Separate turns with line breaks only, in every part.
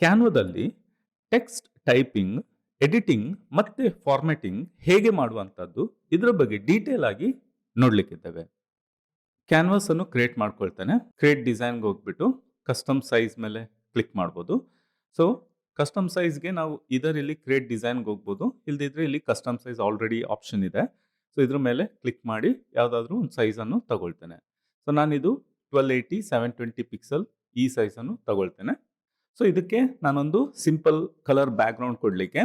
ಕ್ಯಾನ್ವಾದಲ್ಲಿ text typing, editing ಮತ್ತೆ formatting ಹೇಗೆ ಮಾಡುವಂಥದ್ದು ಇದರ ಬಗ್ಗೆ ಡೀಟೇಲ್ ಆಗಿ ನೋಡಲಿಕ್ಕಿದ್ದೇವೆ ಕ್ಯಾನ್ವಾಸ್ ಅನ್ನು ಕ್ರಿಯೇಟ್ ಮಾಡ್ಕೊಳ್ತೇನೆ. ಕ್ರಿಯೇಟ್ ಡಿಸೈನ್‌ಗೆ ಹೋಗ್ಬಿಟ್ಟು ಕಸ್ಟಮ್ ಸೈಜ್ ಮೇಲೆ ಕ್ಲಿಕ್ ಮಾಡ್ಬೋದು. ಸೊ ಕಸ್ಟಮ್ ಸೈಜ್‌ಗೆ ನಾವು ಇದರಲ್ಲಿ ಇಲ್ಲಿ ಕ್ರಿಯೇಟ್ ಡಿಸೈನ್‌ಗೆ ಹೋಗ್ಬೋದು. ಇಲ್ದಿದ್ರೆ ಇಲ್ಲಿ ಕಸ್ಟಮ್ ಸೈಜ್ ಆಲ್ರೆಡಿ ಆಪ್ಷನ್ ಇದೆ. ಸೊ ಇದ್ರ ಮೇಲೆ ಕ್ಲಿಕ್ ಮಾಡಿ ಯಾವುದಾದ್ರೂ ಒಂದು ಸೈಜನ್ನು ತಗೊಳ್ತೇನೆ. ಸೊ ನಾನಿದು 1280 720 ಪಿಕ್ಸೆಲ್ ಈ ಸೈಜನ್ನು ತಗೊಳ್ತೇನೆ. ಸೊ ಇದಕ್ಕೆ ನಾನೊಂದು ಸಿಂಪಲ್ ಕಲರ್ ಬ್ಯಾಕ್‌ಗ್ರೌಂಡ್ ಕೊಡಲಿಕ್ಕೆ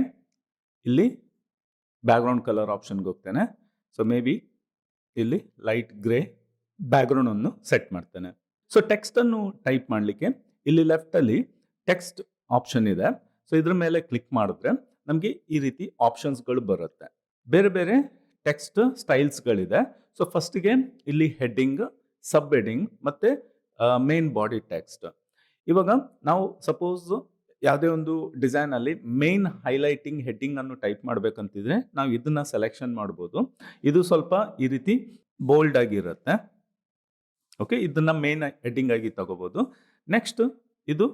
ಇಲ್ಲಿ ಬ್ಯಾಕ್‌ಗ್ರೌಂಡ್ ಕಲರ್ ಆಪ್ಷನ್‌ಗೆ ಹೋಗ್ತೇನೆ. ಸೊ ಮೇ ಬಿ ಇಲ್ಲಿ ಲೈಟ್ ಗ್ರೇ ಬ್ಯಾಕ್ಗ್ರೌಂಡನ್ನು ಸೆಟ್ ಮಾಡ್ತೇನೆ. ಸೊ ಟೆಕ್ಸ್ಟ್ ಅನ್ನು ಟೈಪ್ ಮಾಡಲಿಕ್ಕೆ ಇಲ್ಲಿ ಲೆಫ್ಟ್ ಅಲ್ಲಿ ಟೆಕ್ಸ್ಟ್ ಆಪ್ಷನ್ ಇದೆ. ಸೊ ಇದ್ರ ಮೇಲೆ ಕ್ಲಿಕ್ ಮಾಡಿದ್ರೆ ನಮಗೆ ಈ ರೀತಿ ಆಪ್ಷನ್ಸ್‌ಗಳು ಬರುತ್ತೆ. ಬೇರೆ ಬೇರೆ ಟೆಕ್ಸ್ಟ್ ಸ್ಟೈಲ್ಸ್‌ಗಳಿದೆ. ಸೊ ಫಸ್ಟ್‌ಗೆ ಇಲ್ಲಿ ಹೆಡ್ಡಿಂಗ್, ಸಬ್ ಹೆಡ್ಡಿಂಗ್ ಮತ್ತೆ ಮೇನ್ ಬಾಡಿ ಟೆಕ್ಸ್ಟ್. ಇವಾಗ ನಾವು ಸಪೋಸ್ ಯಾವುದೇ ಒಂದು ಡಿಸೈನ್ ಅಲ್ಲಿ ಮೇನ್ ಹೈಲೈಟಿಂಗ್ ಹೆಡ್ಡಿಂಗ್ ಅನ್ನು ಟೈಪ್ ಮಾಡ್ಬೇಕಂತಿದ್ರೆ ನಾವು ಇದನ್ನ ಸೆಲೆಕ್ಷನ್ ಮಾಡ್ಬೋದು. ಇದು ಸ್ವಲ್ಪ ಈ ರೀತಿ ಬೋಲ್ಡ್ ಆಗಿರುತ್ತೆ. ಓಕೆ ಇದನ್ನ ಮೇನ್ ಹೆಡ್ಡಿಂಗ್ ಆಗಿ ತಗೋಬಹುದು. ನೆಕ್ಸ್ಟ್ ಇದು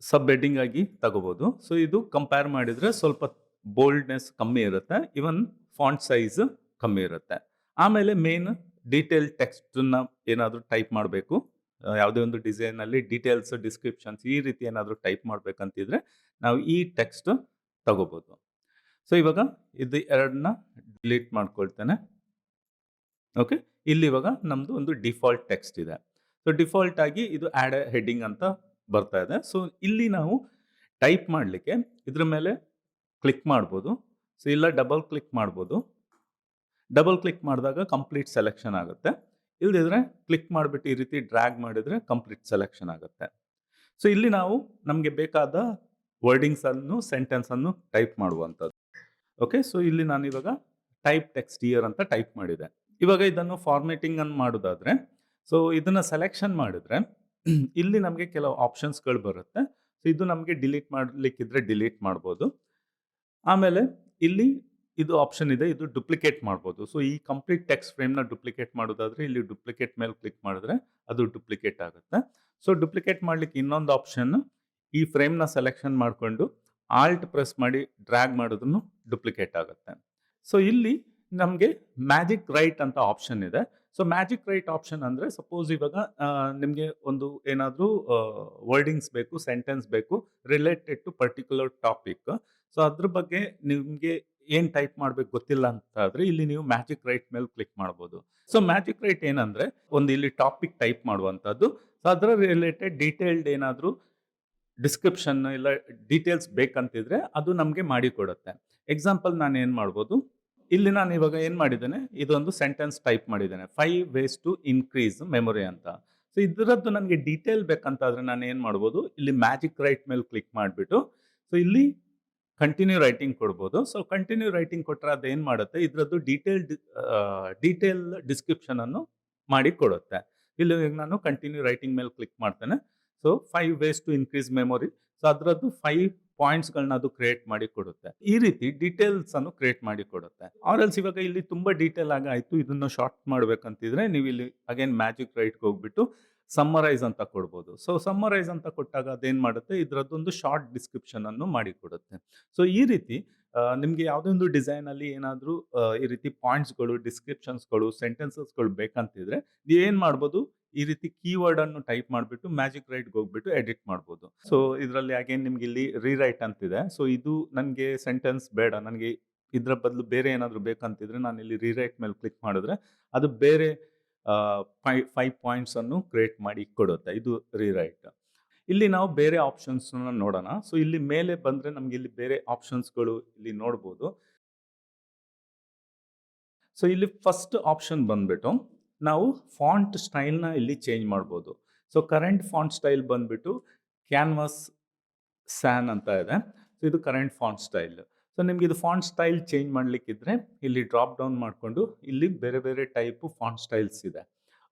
ಸಬ್ ಹೆಡ್ಡಿಂಗ್ ಆಗಿ ತಗೋಬಹುದು. ಸೊ ಇದು ಕಂಪೇರ್ ಮಾಡಿದ್ರೆ ಸ್ವಲ್ಪ ಬೋಲ್ಡ್‌ನೆಸ್ ಕಮ್ಮಿ ಇರುತ್ತೆ. ಇವನ್ ಫಾಂಟ್ ಸೈಜ್ ಕಮ್ಮಿ ಇರುತ್ತೆ. ಆಮೇಲೆ ಮೇನ್ ಡೀಟೇಲ್ ಟೆಕ್ಸ್ಟನ್ನ ಏನಾದರೂ ಟೈಪ್ ಮಾಡಬೇಕು. ಯಾವುದೇ ಒಂದು ಡಿಸೈನ್ ಅಲ್ಲಿ ಡೀಟೇಲ್ಸ್, ಡಿಸ್ಕ್ರಿಪ್ಷನ್ಸ್ ಈ ರೀತಿ ಏನಾದರೂ ಟೈಪ್ ಮಾಡಬೇಕಂತಿದ್ರೆ ನಾವು ಈ ಟೆಕ್ಸ್ಟ್ ತಗೋಬಹುದು. ಸೊ ಇವಾಗ ಇದು ಎರಡನ್ನ ಡಿಲೀಟ್ ಮಾಡ್ಕೊಳ್ತೇನೆ. ಓಕೆ ಇಲ್ಲಿ ಇವಾಗ ನಮ್ಮದು ಒಂದು ಡಿಫಾಲ್ಟ್ ಟೆಕ್ಸ್ಟ್ ಇದೆ. ಸೊ ಡಿಫಾಲ್ಟ್ ಆಗಿ ಇದು ಎ ಹೆಡ್ಡಿಂಗ್ ಅಂತ ಬರ್ತಾ ಇದೆ. ಸೊ ಇಲ್ಲಿ ನಾವು ಟೈಪ್ ಮಾಡಲಿಕ್ಕೆ ಇದ್ರ ಮೇಲೆ ಕ್ಲಿಕ್ ಮಾಡ್ಬೋದು. ಸೊ ಇಲ್ಲ ಡಬಲ್ ಕ್ಲಿಕ್ ಮಾಡ್ಬೋದು. ಡಬಲ್ ಕ್ಲಿಕ್ ಮಾಡಿದಾಗ ಕಂಪ್ಲೀಟ್ ಸೆಲೆಕ್ಷನ್ ಆಗುತ್ತೆ. ಇಲ್ದಿದ್ರೆ ಕ್ಲಿಕ್ ಮಾಡಿಬಿಟ್ಟು ಈ ರೀತಿ ಡ್ರ್ಯಾಗ್ ಮಾಡಿದರೆ ಕಂಪ್ಲೀಟ್ ಸೆಲೆಕ್ಷನ್ ಆಗುತ್ತೆ. ಸೊ ಇಲ್ಲಿ ನಾವು ನಮಗೆ ಬೇಕಾದ ವರ್ಡಿಂಗ್ಸನ್ನು ಸೆಂಟೆನ್ಸನ್ನು ಟೈಪ್ ಮಾಡುವಂಥದ್ದು ಓಕೆ ಸೊ ಇಲ್ಲಿ ನಾನು ಇವಾಗ ಟೈಪ್ ಟೆಕ್ಸ್ಟ್ ಇಯರ್ ಅಂತ ಟೈಪ್ ಮಾಡಿದೆ. ಇವಾಗ ಇದನ್ನು ಫಾರ್ಮೇಟಿಂಗ್ ಅನ್ನು ಮಾಡೋದಾದರೆ ಸೊ ಇದನ್ನು ಸೆಲೆಕ್ಷನ್ ಮಾಡಿದ್ರೆ, ಇಲ್ಲಿ ನಮಗೆ ಕೆಲವು ಆಪ್ಷನ್ಸ್‌ಗಳು ಬರುತ್ತೆ. ಸೊ ಇದು ನಮಗೆ ಡಿಲೀಟ್ ಮಾಡಲಿಕ್ಕಿದ್ರೆ ಡಿಲೀಟ್ ಮಾಡ್ಬೋದು. ಆಮೇಲೆ ಇಲ್ಲಿ ಇದು ಆಪ್ಷನ್ ಇದೆ. ಇದು ಡುಪ್ಲಿಕೇಟ್ ಮಾಡ್ಬೋದು. ಸೊ ಈ ಕಂಪ್ಲೀಟ್ ಟೆಕ್ಸ್ಟ್ ಫ್ರೇಮ್‌ನ ಡುಪ್ಲಿಕೇಟ್ ಮಾಡೋದಾದ್ರೆ ಇಲ್ಲಿ ಡುಪ್ಲಿಕೇಟ್ ಮೇಲೆ ಕ್ಲಿಕ್ ಮಾಡಿದ್ರೆ ಅದು ಡುಪ್ಲಿಕೇಟ್ ಆಗುತ್ತೆ. ಸೊ ಡುಪ್ಲಿಕೇಟ್ ಮಾಡ್ಲಿಕ್ಕೆ ಇನ್ನೊಂದು ಆಪ್ಷನ್ ಈ ಫ್ರೇಮ್‌ನ ಸೆಲೆಕ್ಷನ್ ಮಾಡಿಕೊಂಡು ಆಲ್ಟ್ ಪ್ರೆಸ್ ಮಾಡಿ ಡ್ರ್ಯಾಗ್ ಮಾಡೋದನ್ನು ಡುಪ್ಲಿಕೇಟ್ ಆಗುತ್ತೆ. ಸೊ ಇಲ್ಲಿ ನಮಗೆ ಮ್ಯಾಜಿಕ್ ರೈಟ್ ಅಂತ ಆಪ್ಷನ್ ಇದೆ. ಸೊ ಮ್ಯಾಜಿಕ್ ರೈಟ್ ಆಪ್ಷನ್ ಅಂದರೆ ಸಪೋಸ್ ಇವಾಗ ನಿಮಗೆ ಒಂದು ಏನಾದರೂ ವರ್ಡಿಂಗ್ಸ್ ಬೇಕು, ಸೆಂಟೆನ್ಸ್ ಬೇಕು related to particular topic. So ಅದ್ರ ಬಗ್ಗೆ ನಿಮ್ಗೆ ಏನ್ ಟೈಪ್ ಮಾಡ್ಬೇಕು ಗೊತ್ತಿಲ್ಲ ಅಂತ ಆದ್ರೆ ಇಲ್ಲಿ ನೀವು ಮ್ಯಾಜಿಕ್ ರೈಟ್ ಮೇಲೆ ಕ್ಲಿಕ್ ಮಾಡ್ಬೋದು. ಸೊ ಮ್ಯಾಜಿಕ್ ರೈಟ್ ಏನಂದ್ರೆ ಒಂದು ಇಲ್ಲಿ ಟಾಪಿಕ್ ಟೈಪ್ ಮಾಡುವಂತದ್ದು. ಸೊ ಅದರ ರಿಲೇಟೆಡ್ ಡೀಟೇಲ್ಡ್ ಏನಾದರೂ ಡಿಸ್ಕ್ರಿಪ್ಷನ್ ಇಲ್ಲ ಡೀಟೇಲ್ಸ್ ಬೇಕಂತಿದ್ರೆ ಅದು ನಮಗೆ ಮಾಡಿಕೊಡುತ್ತೆ. ಎಕ್ಸಾಂಪಲ್ ನಾನು ಏನು ಮಾಡ್ಬೋದು ಇಲ್ಲಿ ನಾನು ಇವಾಗ ಏನು ಮಾಡಿದ್ದೇನೆ ಇದೊಂದು ಸೆಂಟೆನ್ಸ್ ಟೈಪ್ ಮಾಡಿದ್ದೇನೆ. Five ways to increase memory ಅಂತ. ಸೊ ಇದರದ್ದು ನನಗೆ ಡೀಟೇಲ್ ಬೇಕಂತಾದ್ರೆ ನಾನು ಏನು ಮಾಡ್ಬೋದು ಇಲ್ಲಿ ಮ್ಯಾಜಿಕ್ ರೈಟ್ ಮೇಲೆ ಕ್ಲಿಕ್ ಮಾಡಿಬಿಟ್ಟು ಸೊ ಇಲ್ಲಿ ಕಂಟಿನ್ಯೂ ರೈಟಿಂಗ್ ಕೊಡ್ಬೋದು. ಸೊ ಕಂಟಿನ್ಯೂ ರೈಟಿಂಗ್ ಕೊಟ್ಟರೆ ಅದೇನು ಮಾಡುತ್ತೆ ಇದರದ್ದು ಡೀಟೇಲ್ಡ್ ಅ ಡೀಟೇಲ್ ಡಿಸ್ಕ್ರಿಪ್ಷನನ್ನು ಮಾಡಿ ಕೊಡುತ್ತೆ. ಇಲ್ಲಿ ನಾನು ಕಂಟಿನ್ಯೂ ರೈಟಿಂಗ್ ಮೇಲೆ ಕ್ಲಿಕ್ ಮಾಡ್ತೇನೆ. So five ways to increase memory so ಅದರದ್ದು ಫೈವ್ ಪಾಯಿಂಟ್ಸ್‌ಗಳನ್ನ ಅದು ಕ್ರಿಯೇಟ್ ಮಾಡಿ ಕೊಡುತ್ತೆ. ಈ ರೀತಿ ಡೀಟೇಲ್ಸ್ ಅನ್ನು ಕ್ರಿಯೇಟ್ ಮಾಡಿ ಕೊಡುತ್ತೆ. ಆರ್ ಎಲ್ಸ್ ಇವಾಗ ಇಲ್ಲಿ ತುಂಬ ಡೀಟೇಲ್ ಆಗಿ ಆಯಿತು, ಇದನ್ನು ಶಾರ್ಟ್ ಮಾಡಬೇಕಂತಿದ್ರೆ ನೀವು ಇಲ್ಲಿ ಅಗೇನ್ ಮ್ಯಾಜಿಕ್ ರೈಟ್‌ಗೆ ಹೋಗ್ಬಿಟ್ಟು ಸಮ್ಮರೈಸ್ ಅಂತ ಕೊಡ್ಬೋದು. ಸೊ ಸಮ್ಮರೈಸ್ ಅಂತ ಕೊಟ್ಟಾಗ ಅದೇನು ಮಾಡುತ್ತೆ ಇದರದ್ದೊಂದು ಶಾರ್ಟ್ ಡಿಸ್ಕ್ರಿಪ್ಷನ್ ಅನ್ನು ಮಾಡಿಕೊಡುತ್ತೆ ಸೊ ಈ ರೀತಿ ನಿಮಗೆ ಯಾವುದೇ ಒಂದು ಡಿಸೈನಲ್ಲಿ ಏನಾದರೂ ಈ ರೀತಿ ಪಾಯಿಂಟ್ಸ್‌ಗಳು, ಡಿಸ್ಕ್ರಿಪ್ಷನ್ಸ್‌ಗಳು, ಸೆಂಟೆನ್ಸಸ್‌ಗಳು ಬೇಕಂತಿದ್ರೆ ಏನು ಮಾಡ್ಬೋದು ಈ ರೀತಿ ಕೀವರ್ಡ್ ಅನ್ನು ಟೈಪ್ ಮಾಡಿಬಿಟ್ಟು ಮ್ಯಾಜಿಕ್ ರೈಟ್‌ಗೆ ಹೋಗ್ಬಿಟ್ಟು ಎಡಿಟ್ ಮಾಡ್ಬೋದು. ಸೊ ಇದರಲ್ಲಿ ಅಗೇನ್ ನಿಮ್ಗೆ ಇಲ್ಲಿ ರೀರೈಟ್ ಅಂತಿದೆ. ಸೊ ಇದು ನನಗೆ ಸೆಂಟೆನ್ಸ್ ಬೇಡ. ನನಗೆ ಇದರ ಬದಲು ಬೇರೆ ಏನಾದರೂ ಬೇಕಂತಿದ್ರೆ ನಾನು ಇಲ್ಲಿ ರೀರೈಟ್ ಮೇಲೆ ಕ್ಲಿಕ್ ಮಾಡಿದ್ರೆ ಅದು ಬೇರೆ ಫೈ ಫೈವ್ ಪಾಯಿಂಟ್ಸನ್ನು ಕ್ರಿಯೇಟ್ ಮಾಡಿ ಕೊಡುತ್ತೆ. ಇದು ರೀರೈಟ್. ಇಲ್ಲಿ ನಾವು ಬೇರೆ ಆಪ್ಷನ್ಸ್‌ನ ನೋಡೋಣ. ಸೊ ಇಲ್ಲಿ ಮೇಲೆ ಬಂದರೆ ನಮಗೆ ಇಲ್ಲಿ ಬೇರೆ ಆಪ್ಷನ್ಸ್‌ಗಳು ಇಲ್ಲಿ ನೋಡ್ಬೋದು. ಸೊ ಇಲ್ಲಿ ಫಸ್ಟ್ ಆಪ್ಷನ್ ಬಂದ್ಬಿಟ್ಟು ನಾವು ಫಾಂಟ್ ಸ್ಟೈಲ್‌ನ ಇಲ್ಲಿ ಚೇಂಜ್ ಮಾಡ್ಬೋದು. ಸೊ ಕರೆಂಟ್ ಫಾಂಟ್ ಸ್ಟೈಲ್ ಬಂದ್ಬಿಟ್ಟು ಕ್ಯಾನ್ವಾಸ್ ಸ್ಯಾನ್ ಅಂತ ಇದೆ. ಸೊ ಇದು ಕರೆಂಟ್ ಫಾಂಟ್ ಸ್ಟೈಲ್. ಸೊ ನಿಮ್ಗೆ ಇದು ಫಾಂಟ್ ಸ್ಟೈಲ್ ಚೇಂಜ್ ಮಾಡ್ಲಿಕ್ಕಿದ್ರೆ ಇಲ್ಲಿ ಡ್ರಾಪ್ ಡೌನ್ ಮಾಡಿಕೊಂಡು ಇಲ್ಲಿ ಬೇರೆ ಬೇರೆ ಟೈಪ್ ಫಾಂಟ್ ಸ್ಟೈಲ್ಸ್ ಇದೆ.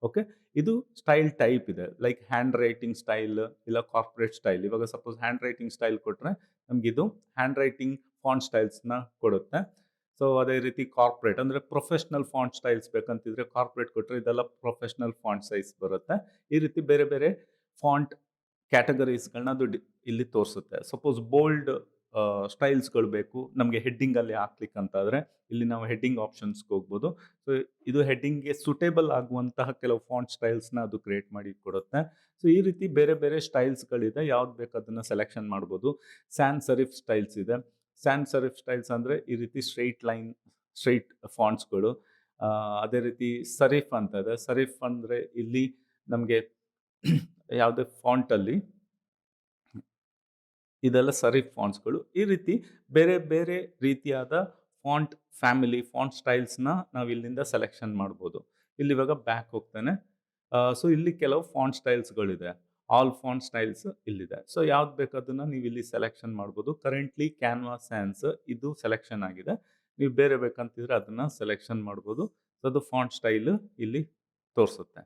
ಓಕೆ ಇದು ಸ್ಟೈಲ್ ಟೈಪ್ ಇದೆ. ಲೈಕ್ ಹ್ಯಾಂಡ್ ರೈಟಿಂಗ್ ಸ್ಟೈಲ್ ಇಲ್ಲ ಕಾರ್ಪೊರೇಟ್ ಸ್ಟೈಲ್. ಇವಾಗ ಸಪೋಸ್ ಹ್ಯಾಂಡ್ ರೈಟಿಂಗ್ ಸ್ಟೈಲ್ ಕೊಟ್ರೆ ನಮಗಿದು ಹ್ಯಾಂಡ್ ರೈಟಿಂಗ್ ಫಾಂಟ್ ಸ್ಟೈಲ್ಸ್‌ನ ಕೊಡುತ್ತೆ. ಸೊ ಅದೇ ರೀತಿ ಕಾರ್ಪೊರೇಟ್ ಅಂದ್ರೆ ಪ್ರೊಫೆಷನಲ್ ಫಾಂಟ್ ಸ್ಟೈಲ್ಸ್ ಬೇಕಂತಿದ್ರೆ ಕಾರ್ಪೊರೇಟ್ ಕೊಟ್ಟರೆ ಇದೆಲ್ಲ ಪ್ರೊಫೆಷನಲ್ ಫಾಂಟ್ ಸೈಜ್ ಬರುತ್ತೆ. ಈ ರೀತಿ ಬೇರೆ ಬೇರೆ ಫಾಂಟ್ ಕ್ಯಾಟಗರೀಸ್‌ಗಳನ್ನ ಅದು ಇಲ್ಲಿ ತೋರಿಸುತ್ತೆ. ಸಪೋಸ್ ಬೋಲ್ಡ್ ಸ್ಟೈಲ್ಸ್‌ಗಳು ಬೇಕು ನಮಗೆ ಹೆಡ್ಡಿಂಗಲ್ಲಿ ಹಾಕ್ಲಿಕ್ಕೆ ಅಂತಾದರೆ ಇಲ್ಲಿ ನಾವು ಹೆಡ್ಡಿಂಗ್ ಆಪ್ಷನ್ಸ್‌ಗೆ ಹೋಗ್ಬೋದು. ಸೊ ಇದು ಹೆಡ್ಡಿಂಗ್‌ಗೆ ಸೂಟೇಬಲ್ ಆಗುವಂತಹ ಕೆಲವು ಫಾಂಟ್ ಸ್ಟೈಲ್ಸ್‌ನ ಅದು ಕ್ರಿಯೇಟ್ ಮಾಡಿ ಕೊಡುತ್ತೆ. ಸೊ ಈ ರೀತಿ ಬೇರೆ ಬೇರೆ ಸ್ಟೈಲ್ಸ್‌ಗಳಿದೆ. ಯಾವ್ದು ಬೇಕು ಅದನ್ನು ಸೆಲೆಕ್ಷನ್ ಮಾಡ್ಬೋದು. ಸ್ಯಾನ್ ಸರಿಫ್ ಸ್ಟೈಲ್ಸ್ ಇದೆ. ಸ್ಯಾನ್ ಸರಿಫ್ ಸ್ಟೈಲ್ಸ್ ಅಂದರೆ ಈ ರೀತಿ ಸ್ಟ್ರೈಟ್ ಲೈನ್ ಸ್ಟ್ರೈಟ್ ಫಾಂಟ್ಸ್‌ಗಳು. ಅದೇ ರೀತಿ ಸರಿಫ್ ಅಂತ ಇದೆ. ಸರಿಫ್ ಅಂದರೆ ಇಲ್ಲಿ ನಮಗೆ ಯಾವುದೇ ಫಾಂಟಲ್ಲಿ ಇದೆಲ್ಲ ಸರಿಫ್ ಫಾಂಟ್ಸ್‌ಗಳು. ಈ ರೀತಿ ಬೇರೆ ಬೇರೆ ರೀತಿಯಾದ ಫಾಂಟ್ ಫ್ಯಾಮಿಲಿ, ಫಾಂಟ್ ಸ್ಟೈಲ್ಸ್‌ನ ನಾವು ಇಲ್ಲಿಂದ ಸೆಲೆಕ್ಷನ್ ಮಾಡ್ಬೋದು. ಇಲ್ಲಿ ಇವಾಗ ಬ್ಯಾಕ್ ಹೋಗ್ತಾನೆ ಸೊ ಇಲ್ಲಿ ಕೆಲವು ಫಾಂಟ್ ಸ್ಟೈಲ್ಸ್‌ಗಳಿದೆ. ಆಲ್ ಫಾಂಟ್ ಸ್ಟೈಲ್ಸ್ ಇಲ್ಲಿದೆ. ಸೊ ಯಾವ್ದು ಬೇಕಾದನ್ನ ನೀವು ಇಲ್ಲಿ ಸೆಲೆಕ್ಷನ್ ಮಾಡ್ಬೋದು. ಕರೆಂಟ್ಲಿ ಕ್ಯಾನ್ವಾ ಸ್ಯಾನ್ಸ್ ಇದು ಸೆಲೆಕ್ಷನ್ ಆಗಿದೆ. ನೀವು ಬೇರೆ ಬೇಕಂತಿದ್ರೆ ಅದನ್ನ ಸೆಲೆಕ್ಷನ್ ಮಾಡ್ಬೋದು. ಸೊ ಅದು ಫಾಂಟ್ ಸ್ಟೈಲ್ ಇಲ್ಲಿ ತೋರಿಸುತ್ತೆ.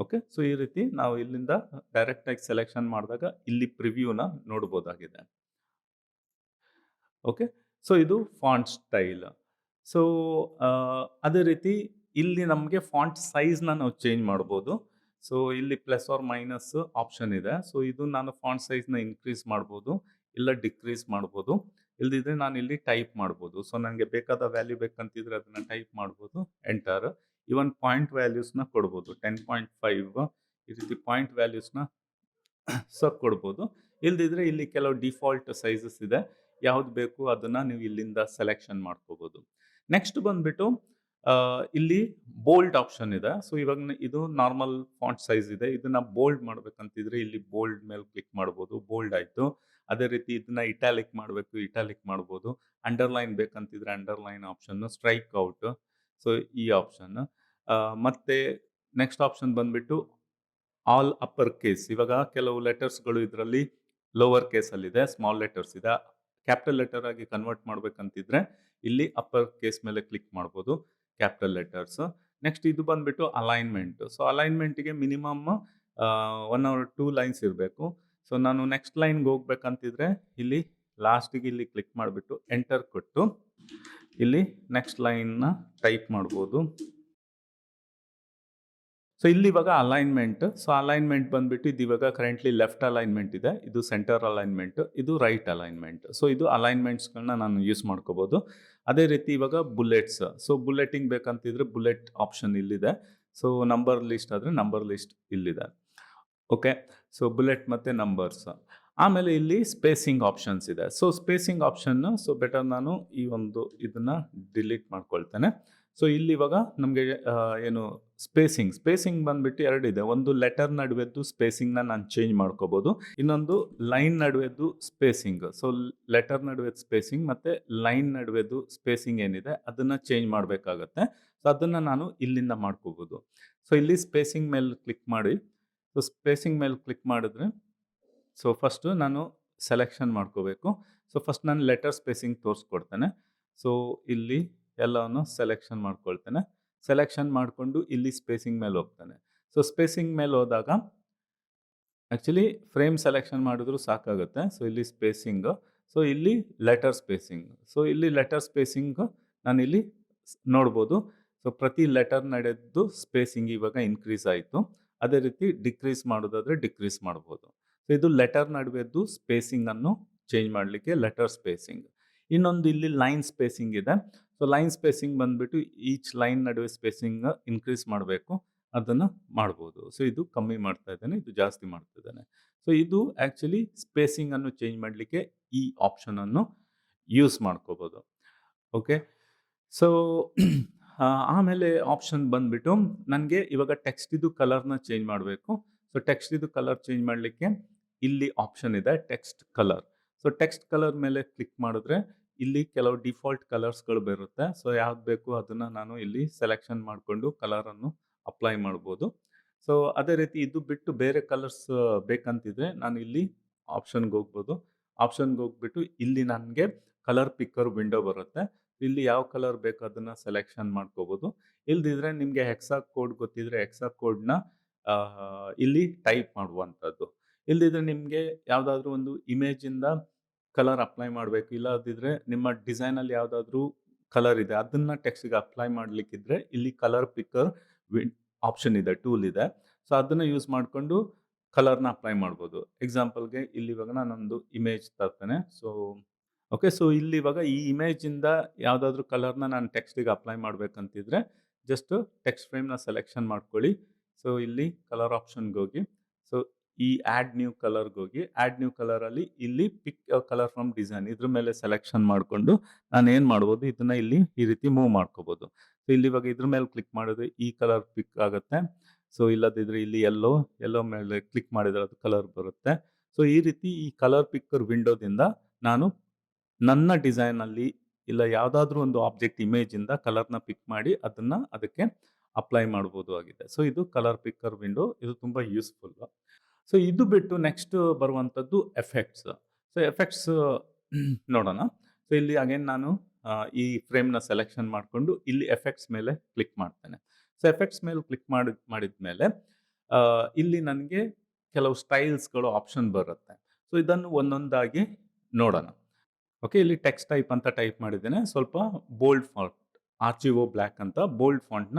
ಓಕೆ. ಸೊ, ಈ ರೀತಿ ನಾವು ಇಲ್ಲಿಂದ ಡೈರೆಕ್ಟ್ ಆಗಿ ಸೆಲೆಕ್ಷನ್ ಮಾಡಿದಾಗ ಇಲ್ಲಿ ಪ್ರಿವ್ಯೂನ ನೋಡಬಹುದಾಗಿದೆ. ಓಕೆ. ಸೊ, ಇದು ಫಾಂಟ್ ಸ್ಟೈಲ್. ಸೊ ಅದೇ ರೀತಿ ಇಲ್ಲಿ ನಮಗೆ ಫಾಂಟ್ ಸೈಜ್‌ನ ನಾವು ಚೇಂಜ್ ಮಾಡ್ಬೋದು. ಸೊ, ಇಲ್ಲಿ ಪ್ಲಸ್ ಆರ್ ಮೈನಸ್ ಆಪ್ಷನ್ ಇದೆ. ಸೊ, ಇದು ನಾನು ಫಾಂಟ್ ಸೈಜ್‌ನ ಇನ್ಕ್ರೀಸ್ ಮಾಡ್ಬೋದು. ಇಲ್ಲ ಡಿಕ್ರೀಸ್ ಮಾಡ್ಬೋದು. ಇಲ್ದಿದ್ರೆ ನಾನು ಇಲ್ಲಿ ಟೈಪ್ ಮಾಡ್ಬೋದು. ಸೊ ನನಗೆ ಬೇಕಾದ ವ್ಯಾಲ್ಯೂ ಬೇಕಂತಿದ್ರೆ ಅದನ್ನ ಟೈಪ್ ಮಾಡ್ಬೋದು. ಎಂಟರ್. ಈವನ್ ಪಾಯಿಂಟ್ ವ್ಯಾಲ್ಯೂಸ್‌ನ ಕೊಡ್ಬೋದು. 10.5 ಈ ರೀತಿ ಪಾಯಿಂಟ್ ವ್ಯಾಲ್ಯೂಸ್‌ನ ಸಹ ಕೊಡ್ಬೋದು. ಇಲ್ದಿದ್ರೆ ಇಲ್ಲಿ ಕೆಲವು ಡಿಫಾಲ್ಟ್ ಸೈಜಸ್ ಇದೆ. ಯಾವ್ದು ಬೇಕು ಅದನ್ನ ನೀವು ಇಲ್ಲಿಂದ ಸೆಲೆಕ್ಷನ್ ಮಾಡ್ಕೋಬೋದು. ನೆಕ್ಸ್ಟ್ ಬಂದ್ಬಿಟ್ಟು ಇಲ್ಲಿ ಬೋಲ್ಡ್ ಆಪ್ಷನ್ ಇದೆ. ಸೊ ಇವಾಗ ಇದು ನಾರ್ಮಲ್ ಫಾಂಟ್ ಸೈಜ್ ಇದೆ. ಇದನ್ನ ಬೋಲ್ಡ್ ಮಾಡ್ಬೇಕಂತಿದ್ರೆ ಇಲ್ಲಿ ಬೋಲ್ಡ್ ಮೇಲೆ ಕ್ಲಿಕ್ ಮಾಡ್ಬೋದು. ಬೋಲ್ಡ್ ಆಯ್ತು. ಅದೇ ರೀತಿ ಇದನ್ನ ಇಟಾಲಿಕ್ ಮಾಡಬೇಕು ಇಟಾಲಿಕ್ ಮಾಡ್ಬೋದು. Underline ಬೇಕಂತಿದ್ರೆ underline option, strike out so, ಈ ಆಪ್ಷನ್. ಮತ್ತೆ ನೆಕ್ಸ್ಟ್ ಆಪ್ಷನ್ ಬಂದ್ಬಿಟ್ಟು ಆಲ್ ಅಪ್ಪರ್ ಕೇಸ್. ಇವಾಗ ಕೆಲವು ಲೆಟರ್ಸ್‌ಗಳು ಇದರಲ್ಲಿ ಲೋವರ್ ಕೇಸಲ್ಲಿದೆ. ಸ್ಮಾಲ್ ಲೆಟರ್ಸ್ ಇದೆ. ಕ್ಯಾಪಿಟಲ್ ಲೆಟರ್ ಆಗಿ ಕನ್ವರ್ಟ್ ಮಾಡ್ಬೇಕಂತಿದ್ರೆ ಇಲ್ಲಿ ಅಪ್ಪರ್ ಕೇಸ್ ಮೇಲೆ ಕ್ಲಿಕ್ ಮಾಡ್ಬೋದು. Capital letters. ನೆಕ್ಸ್ಟ್ ಇದು ಬಂದ್ಬಿಟ್ಟು ಅಲೈನ್‌ಮೆಂಟ್. ಸೊ, ಅಲೈನ್‌ಮೆಂಟ್‌ಗೆ ಮಿನಿಮಮ್ 1 ಆರ್ 2 ಲೈನ್ಸ್ ಇರಬೇಕು. ಸೊ, ನಾನು ನೆಕ್ಸ್ಟ್ ಲೈನ್‌ಗೆ ಹೋಗ್ಬೇಕಂತಿದ್ರೆ ಇಲ್ಲಿ ಲಾಸ್ಟಿಗೆ ಇಲ್ಲಿ ಕ್ಲಿಕ್ ಮಾಡಿಬಿಟ್ಟು ಎಂಟರ್ ಕೊಟ್ಟು ಇಲ್ಲಿ ನೆಕ್ಸ್ಟ್ ಲೈನ್‌ನ ಟೈಪ್ ಮಾಡ್ಬೋದು. ಸೊ ಇಲ್ಲಿ ಇವಾಗ ಅಲೈನ್‌ಮೆಂಟ್. ಸೊ ಅಲೈನ್‌ಮೆಂಟ್ ಬಂದ್ಬಿಟ್ಟು ಇದು ಇವಾಗ ಕರೆಂಟ್ಲಿ ಲೆಫ್ಟ್ ಅಲೈನ್‌ಮೆಂಟ್ ಇದೆ. ಇದು ಸೆಂಟರ್ ಅಲೈನ್‌ಮೆಂಟ್. ಇದು ರೈಟ್ ಅಲೈನ್‌ಮೆಂಟ್. ಸೊ ಇದು ಅಲೈನ್‌ಮೆಂಟ್ಸ್‌ಗಳನ್ನ ನಾನು ಯೂಸ್ ಮಾಡ್ಕೋಬೋದು. ಅದೇ ರೀತಿ ಇವಾಗ ಬುಲೆಟ್ಸ್. ಸೊ ಬುಲೆಟಿಂಗ್ ಬೇಕಂತಿದ್ರೆ ಬುಲೆಟ್ ಆಪ್ಷನ್ ಇಲ್ಲಿದೆ. ಸೊ ನಂಬರ್ ಲಿಸ್ಟ್ ಆದ್ರೆ ನಂಬರ್ ಲಿಸ್ಟ್ ಇಲ್ಲಿದೆ. ಓಕೆ. ಸೊ ಬುಲೆಟ್ ಮತ್ತೆ ನಂಬರ್ಸ್. ಆಮೇಲೆ ಇಲ್ಲಿ ಸ್ಪೇಸಿಂಗ್ ಆಪ್ಷನ್ಸ್ ಇದೆ. So spacing option so better ನಾನು ಈ ಒಂದು ಇದನ್ನ ಡಿಲೀಟ್ ಮಾಡ್ಕೊಳ್ತೇನೆ. ಸೊ ಇಲ್ಲಿ ಇವಾಗ ನಮಗೆ ಏನು ಸ್ಪೇಸಿಂಗ್, ಸ್ಪೇಸಿಂಗ್ ಬಂದ್ಬಿಟ್ಟು 2 ಇದೆ. ಒಂದು ಲೆಟರ್ ನಡುವೆದ್ದು ಸ್ಪೇಸಿಂಗ್‌ನ ನಾನು ಚೇಂಜ್ ಮಾಡ್ಕೋಬೋದು. ಇನ್ನೊಂದು ಲೈನ್ ನಡುವೆದ್ದು ಸ್ಪೇಸಿಂಗ್. ಸೊ ಲೆಟರ್ ನಡುವೆ ಸ್ಪೇಸಿಂಗ್ ಮತ್ತೆ ಲೈನ್ ನಡುವೆದ್ದು ಸ್ಪೇಸಿಂಗ್ ಏನಿದೆ ಅದನ್ನ ಚೇಂಜ್ ಮಾಡಬೇಕಾಗತ್ತೆ ಸೊ ಅದನ್ನ ನಾನು ಇಲ್ಲಿಂದ ಮಾಡ್ಕೋಬೋದು. ಸೊ ಇಲ್ಲಿ ಸ್ಪೇಸಿಂಗ್ ಮೇಲೆ ಕ್ಲಿಕ್ ಮಾಡಿ ಸೊ ಸ್ಪೇಸಿಂಗ್ ಮೇಲೆ ಕ್ಲಿಕ್ ಮಾಡಿದ್ರೆ ಸೊ ಫಸ್ಟ್ ನಾನು ಸೆಲೆಕ್ಷನ್ ಮಾಡ್ಕೋಬೇಕು. ಸೊ ಫಸ್ಟ್ ನಾನು ಲೆಟರ್ ಸ್ಪೇಸಿಂಗ್ ತೋರಿಸ್ಕೊಡ್ತೇನೆ. ಸೊ ಇಲ್ಲಿ ಎಲ್ಲವನ್ನು ಸೆಲೆಕ್ಷನ್ ಮಾಡ್ಕೊಳ್ತೇನೆ. ಸೆಲೆಕ್ಷನ್ ಮಾಡಿಕೊಂಡು ಇಲ್ಲಿ ಸ್ಪೇಸಿಂಗ್ ಮೇಲೆ ಹೋಗ್ತೇನೆ. ಸೊ ಸ್ಪೇಸಿಂಗ್ ಮೇಲೆ ಹೋದಾಗ ಆ್ಯಕ್ಚುಲಿ ಫ್ರೇಮ್ ಸೆಲೆಕ್ಷನ್ ಮಾಡಿದ್ರು ಸಾಕಾಗುತ್ತೆ. ಸೊ ಇಲ್ಲಿ ಸ್ಪೇಸಿಂಗ್. ಸೊ ಇಲ್ಲಿ ಲೆಟರ್ ಸ್ಪೇಸಿಂಗ್. ಸೊ ಇಲ್ಲಿ ಲೆಟರ್ ಸ್ಪೇಸಿಂಗ್ ನಾನು ಇಲ್ಲಿ ನೋಡ್ಬೋದು. ಸೊ ಪ್ರತಿ ಲೆಟರ್ ನಡೆದ್ದು ಸ್ಪೇಸಿಂಗ್ ಇವಾಗ ಇನ್ಕ್ರೀಸ್ ಆಯಿತು ಅದೇ ರೀತಿ ಡಿಕ್ರೀಸ್ ಮಾಡೋದಾದರೆ ಡಿಕ್ರೀಸ್ ಮಾಡ್ಬೋದು. ಇದು ಲೆಟರ್ ನಡುವೆದ್ದು ಸ್ಪೇಸಿಂಗ್ ಅನ್ನು ಚೇಂಜ್ ಮಾಡಲಿಕ್ಕೆ ಲೆಟರ್ ಸ್ಪೇಸಿಂಗ್. ಇನ್ನೊಂದು ಇಲ್ಲಿ ಲೈನ್ ಸ್ಪೇಸಿಂಗ್ ಇದೆ. ಸೊ ಲೈನ್ ಸ್ಪೇಸಿಂಗ್ ಬಂದ್ಬಿಟ್ಟು ಈಚ್ ಲೈನ್ ನಡುವೆ ಸ್ಪೇಸಿಂಗ್ ಇನ್ಕ್ರೀಸ್ ಮಾಡಬೇಕು. ಅದನ್ನು ಮಾಡ್ಬೋದು. ಸೊ ಇದು ಕಮ್ಮಿ ಮಾಡ್ತಾ ಇದ್ದಾನೆ, ಇದು ಜಾಸ್ತಿ ಮಾಡ್ತಾ ಇದ್ದಾನೆ ಸೊ ಇದು ಆ್ಯಕ್ಚುಲಿ ಸ್ಪೇಸಿಂಗ್ ಅನ್ನು ಚೇಂಜ್ ಮಾಡಲಿಕ್ಕೆ ಈ ಆಪ್ಷನ್ ಅನ್ನು ಯೂಸ್ ಮಾಡ್ಕೋಬೋದು. ಓಕೆ. ಸೊ ಆಮೇಲೆ ಆಪ್ಷನ್ ಬಂದ್ಬಿಟ್ಟು, ನನಗೆ ಇವಾಗ ಟೆಕ್ಸ್ಟಿದು ಕಲರ್‌ನ ಚೇಂಜ್ ಮಾಡಬೇಕು ಸೊ ಟೆಕ್ಸ್ಟಿದು ಕಲರ್ ಚೇಂಜ್ ಮಾಡ್ಲಿಕ್ಕೆ ಇಲ್ಲಿ ಆಪ್ಷನ್ ಇದೆ text colour. So text colour ಮೇಲೆ ಕ್ಲಿಕ್ ಮಾಡಿದ್ರೆ ಇಲ್ಲಿ ಕೆಲವು ಡಿಫಾಲ್ಟ್ ಕಲರ್ಸ್‌ಗಳು ಬರುತ್ತೆ. ಸೊ ಯಾವ್ದು ಬೇಕು ಅದನ್ನು ನಾನು ಇಲ್ಲಿ ಸೆಲೆಕ್ಷನ್ ಮಾಡಿಕೊಂಡು ಕಲರನ್ನು ಅಪ್ಲೈ ಮಾಡ್ಬೋದು. ಸೊ ಅದೇ ರೀತಿ ಇದು ಬಿಟ್ಟು ಬೇರೆ ಕಲರ್ಸ್ ಬೇಕಂತಿದ್ರೆ ನಾನು ಇಲ್ಲಿ ಆಪ್ಷನ್‌ಗೆ ಹೋಗ್ಬೋದು. ಆಪ್ಷನ್‌ಗೆ ಹೋಗ್ಬಿಟ್ಟು ಇಲ್ಲಿ ನನಗೆ ಕಲರ್ ಪಿಕ್ಕರ್ ವಿಂಡೋ ಬರುತ್ತೆ. ಇಲ್ಲಿ ಯಾವ ಕಲರ್ ಬೇಕು ಅದನ್ನು ಸೆಲೆಕ್ಷನ್ ಮಾಡ್ಕೋಬೋದು. ಇಲ್ದಿದ್ರೆ ನಿಮಗೆ ಹೆಕ್ಸಾ ಕೋಡ್ ಗೊತ್ತಿದ್ರೆ ಹೆಕ್ಸಾ ಕೋಡ್‌ನ ಇಲ್ಲಿ ಟೈಪ್ ಮಾಡುವಂತದ್ದು. ಇಲ್ದಿದ್ರೆ ನಿಮಗೆ ಯಾವುದಾದ್ರೂ ಒಂದು ಇಮೇಜಿಂದ ಕಲರ್ ಅಪ್ಲೈ ಮಾಡಬೇಕು ಇಲ್ಲದಿದ್ರೆ ನಿಮ್ಮ ಡಿಸೈನಲ್ಲಿ ಯಾವುದಾದ್ರೂ ಕಲರ್ ಇದೆ. ಅದನ್ನು ಟೆಕ್ಸ್ಟಿಗೆ ಅಪ್ಲೈ ಮಾಡಲಿಕ್ಕಿದ್ರೆ ಇಲ್ಲಿ ಕಲರ್ ಪಿಕ್ಕರ್ ಆಪ್ಷನ್ ಇದೆ. ಟೂಲ್ ಇದೆ. ಸೊ ಅದನ್ನು ಯೂಸ್ ಮಾಡಿಕೊಂಡು ಕಲರ್‌ನ ಅಪ್ಲೈ ಮಾಡ್ಬೋದು. ಎಕ್ಸಾಂಪಲ್‌ಗೆ ಇಲ್ಲಿ ಇವಾಗ ನಾನೊಂದು ಇಮೇಜ್ ತರ್ತೇನೆ. So okay. ಸೊ ಇಲ್ಲಿ ಇವಾಗ ಈ ಇಮೇಜಿಂದ ಯಾವುದಾದ್ರೂ ಕಲರ್‌ನ ನಾನು ಟೆಕ್ಸ್ಟಿಗೆ ಅಪ್ಲೈ ಮಾಡಬೇಕಂತಿದ್ರೆ ಜಸ್ಟ್ ಟೆಕ್ಸ್ಟ್ ಫ್ರೇಮ್‌ನ ಸೆಲೆಕ್ಷನ್ ಮಾಡ್ಕೊಳ್ಳಿ. ಸೊ ಇಲ್ಲಿ ಕಲರ್ ಆಪ್ಷನ್‌ಗೆ ಹೋಗಿ ಸೊ ಈ ಆಡ್ ನ್ಯೂ ಕಲರ್‌ಗೆ ಹೋಗಿ ಆಡ್ ನ್ಯೂ ಕಲರಲ್ಲಿ ಇಲ್ಲಿ ಪಿಕ್ ಕಲರ್ ಫ್ರಮ್ ಡಿಸೈನ್ ಇದ್ರ ಮೇಲೆ ಸೆಲೆಕ್ಷನ್ ಮಾಡಿಕೊಂಡು ನಾನು ಏನು ಮಾಡ್ಬೋದು, ಇದನ್ನ ಇಲ್ಲಿ ಈ ರೀತಿ ಮೂವ್ ಮಾಡ್ಕೋಬೋದು. ಸೊ ಇಲ್ಲಿ ಇವಾಗ ಇದ್ರ ಮೇಲೆ ಕ್ಲಿಕ್ ಮಾಡಿದ್ರೆ ಈ ಕಲರ್ ಪಿಕ್ ಆಗುತ್ತೆ. ಸೊ ಇಲ್ಲದಿದ್ರೆ ಇಲ್ಲಿ ಎಲ್ಲೋ ಎಲ್ಲೋ ಮೇಲೆ ಕ್ಲಿಕ್ ಮಾಡಿದ್ರೆ ಅದು ಕಲರ್ ಬರುತ್ತೆ. ಸೊ ಈ ರೀತಿ ಈ ಕಲರ್ ಪಿಕ್ಕರ್ ವಿಂಡೋದಿಂದ ನಾನು ನನ್ನ ಡಿಸೈನಲ್ಲಿ ಇಲ್ಲ ಯಾವುದಾದ್ರೂ ಒಂದು ಆಬ್ಜೆಕ್ಟ್ ಇಮೇಜಿಂದ ಕಲರ್‌ನ ಪಿಕ್ ಮಾಡಿ ಅದನ್ನ ಅದಕ್ಕೆ ಅಪ್ಲೈ ಮಾಡ್ಬೋದು ಆಗಿದೆ. ಸೊ ಇದು ಕಲರ್ ಪಿಕ್ಕರ್ ವಿಂಡೋ ಇದು ತುಂಬಾ ಯೂಸ್‌ಫುಲ್. ಸೊ, ಇದು ಬಿಟ್ಟು ನೆಕ್ಸ್ಟ್ ಬರುವಂಥದ್ದು ಎಫೆಕ್ಟ್ಸ್. ಸೊ, ಎಫೆಕ್ಟ್ಸ್, ನೋಡೋಣ. ಸೊ, ಇಲ್ಲಿ ಅಗೇನ್ ನಾನು ಈ ಫ್ರೇಮ್‌ನ ಸೆಲೆಕ್ಷನ್ ಮಾಡಿಕೊಂಡು ಇಲ್ಲಿ ಎಫೆಕ್ಟ್ಸ್ ಮೇಲೆ ಕ್ಲಿಕ್ ಮಾಡ್ತೇನೆ. ಸೊ, ಎಫೆಕ್ಟ್ಸ್ ಮೇಲೆ ಕ್ಲಿಕ್ ಮಾಡಿ ಮಾಡಿದ ಮೇಲೆ ಇಲ್ಲಿ ನನಗೆ ಕೆಲವು ಸ್ಟೈಲ್ಸ್‌ಗಳು ಆಪ್ಷನ್ ಬರುತ್ತೆ. ಸೊ, ಇದನ್ನು ಒಂದೊಂದಾಗಿ ನೋಡೋಣ. ಓಕೆ. ಇಲ್ಲಿ ಟೆಕ್ಸ್ಟ್ ಟೈಪ್ ಅಂತ ಟೈಪ್ ಮಾಡಿದ್ದೇನೆ. ಸ್ವಲ್ಪ ಬೋಲ್ಡ್ ಫಾಂಟ್, ಆರ್ಚಿಒ ಬ್ಲ್ಯಾಕ್ ಅಂತ ಬೋಲ್ಡ್ ಫಾಂಟ್‌ನ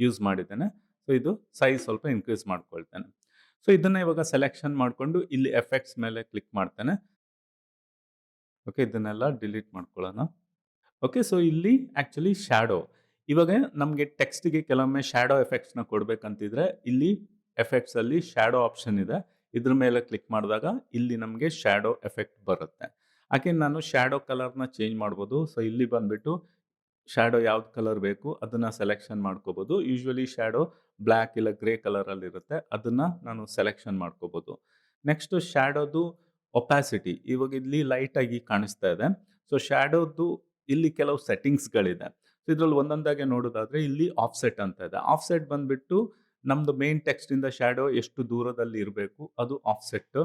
ಯೂಸ್ ಮಾಡಿದ್ದೇನೆ. ಸೊ, ಇದು ಸೈಜ್ ಸ್ವಲ್ಪ ಇನ್ಕ್ರೀಸ್ ಮಾಡ್ಕೊಳ್ತೇನೆ. ಸೊ ಇದನ್ನ ಇವಾಗ ಸೆಲೆಕ್ಷನ್ ಮಾಡಿಕೊಂಡು ಇಲ್ಲಿ ಎಫೆಕ್ಟ್ಸ್ ಮೇಲೆ ಕ್ಲಿಕ್ ಮಾಡ್ತೇನೆ. ಓಕೆ. ಇದನ್ನೆಲ್ಲ ಡಿಲೀಟ್ ಮಾಡ್ಕೊಳ್ಳೋಣ. ಓಕೆ. ಸೊ ಇಲ್ಲಿ ಆ್ಯಕ್ಚುಲಿ ಶ್ಯಾಡೋ ಇವಾಗ ನಮಗೆ ಟೆಕ್ಸ್ಟ್‌ಗೆ ಕೆಲವೊಮ್ಮೆ ಶ್ಯಾಡೋ ಎಫೆಕ್ಟ್ಸ್‌ನ ಕೊಡಬೇಕಂತಿದ್ರೆ ಇಲ್ಲಿ ಎಫೆಕ್ಟ್ಸಲ್ಲಿ ಶ್ಯಾಡೋ ಆಪ್ಷನ್ ಇದೆ. ಇದ್ರ ಮೇಲೆ ಕ್ಲಿಕ್ ಮಾಡಿದಾಗ ಇಲ್ಲಿ ನಮಗೆ ಶ್ಯಾಡೋ ಎಫೆಕ್ಟ್ ಬರುತ್ತೆ. ಹಾಗೆ ನಾನು ಶ್ಯಾಡೋ ಕಲರ್‌ನ ಚೇಂಜ್ ಮಾಡ್ಬೋದು. ಸೊ ಇಲ್ಲಿ ಬಂದುಬಿಟ್ಟು ಶ್ಯಾಡೋ ಯಾವ್ದು ಕಲರ್ ಬೇಕು ಅದನ್ನು ಸೆಲೆಕ್ಷನ್ ಮಾಡ್ಕೋಬೋದು. ಯೂಶ್ವಲಿ ಶ್ಯಾಡೋ ಬ್ಲಾಕ್ ಇಲ್ಲ ಗ್ರೇ ಕಲರಲ್ಲಿ ಇರುತ್ತೆ. ಅದನ್ನು ನಾನು ಸೆಲೆಕ್ಷನ್ ಮಾಡ್ಕೋಬೋದು. ನೆಕ್ಸ್ಟ್ ಶ್ಯಾಡೋದು ಒಪ್ಯಾಸಿಟಿ ಇವಾಗ ಇಲ್ಲಿ ಲೈಟಾಗಿ ಕಾಣಿಸ್ತಾ ಇದೆ. ಸೊ, ಶ್ಯಾಡೋದು ಇಲ್ಲಿ ಕೆಲವು ಸೆಟ್ಟಿಂಗ್ಸ್‌ಗಳಿದೆ. ಸೊ, ಇದರಲ್ಲಿ ಒಂದೊಂದಾಗಿ ನೋಡೋದಾದರೆ ಇಲ್ಲಿ ಆಫ್‌ಸೆಟ್ ಅಂತ ಇದೆ. ಆಫ್‌ಸೆಟ್ ಬಂದ್ಬಿಟ್ಟು ನಮ್ಮದು ಮೇನ್ ಟೆಕ್ಸ್ಟಿಂದ ಶ್ಯಾಡೋ ಎಷ್ಟು ದೂರದಲ್ಲಿ ಇರಬೇಕು, ಅದು ಆಫ್‌ಸೆಟ್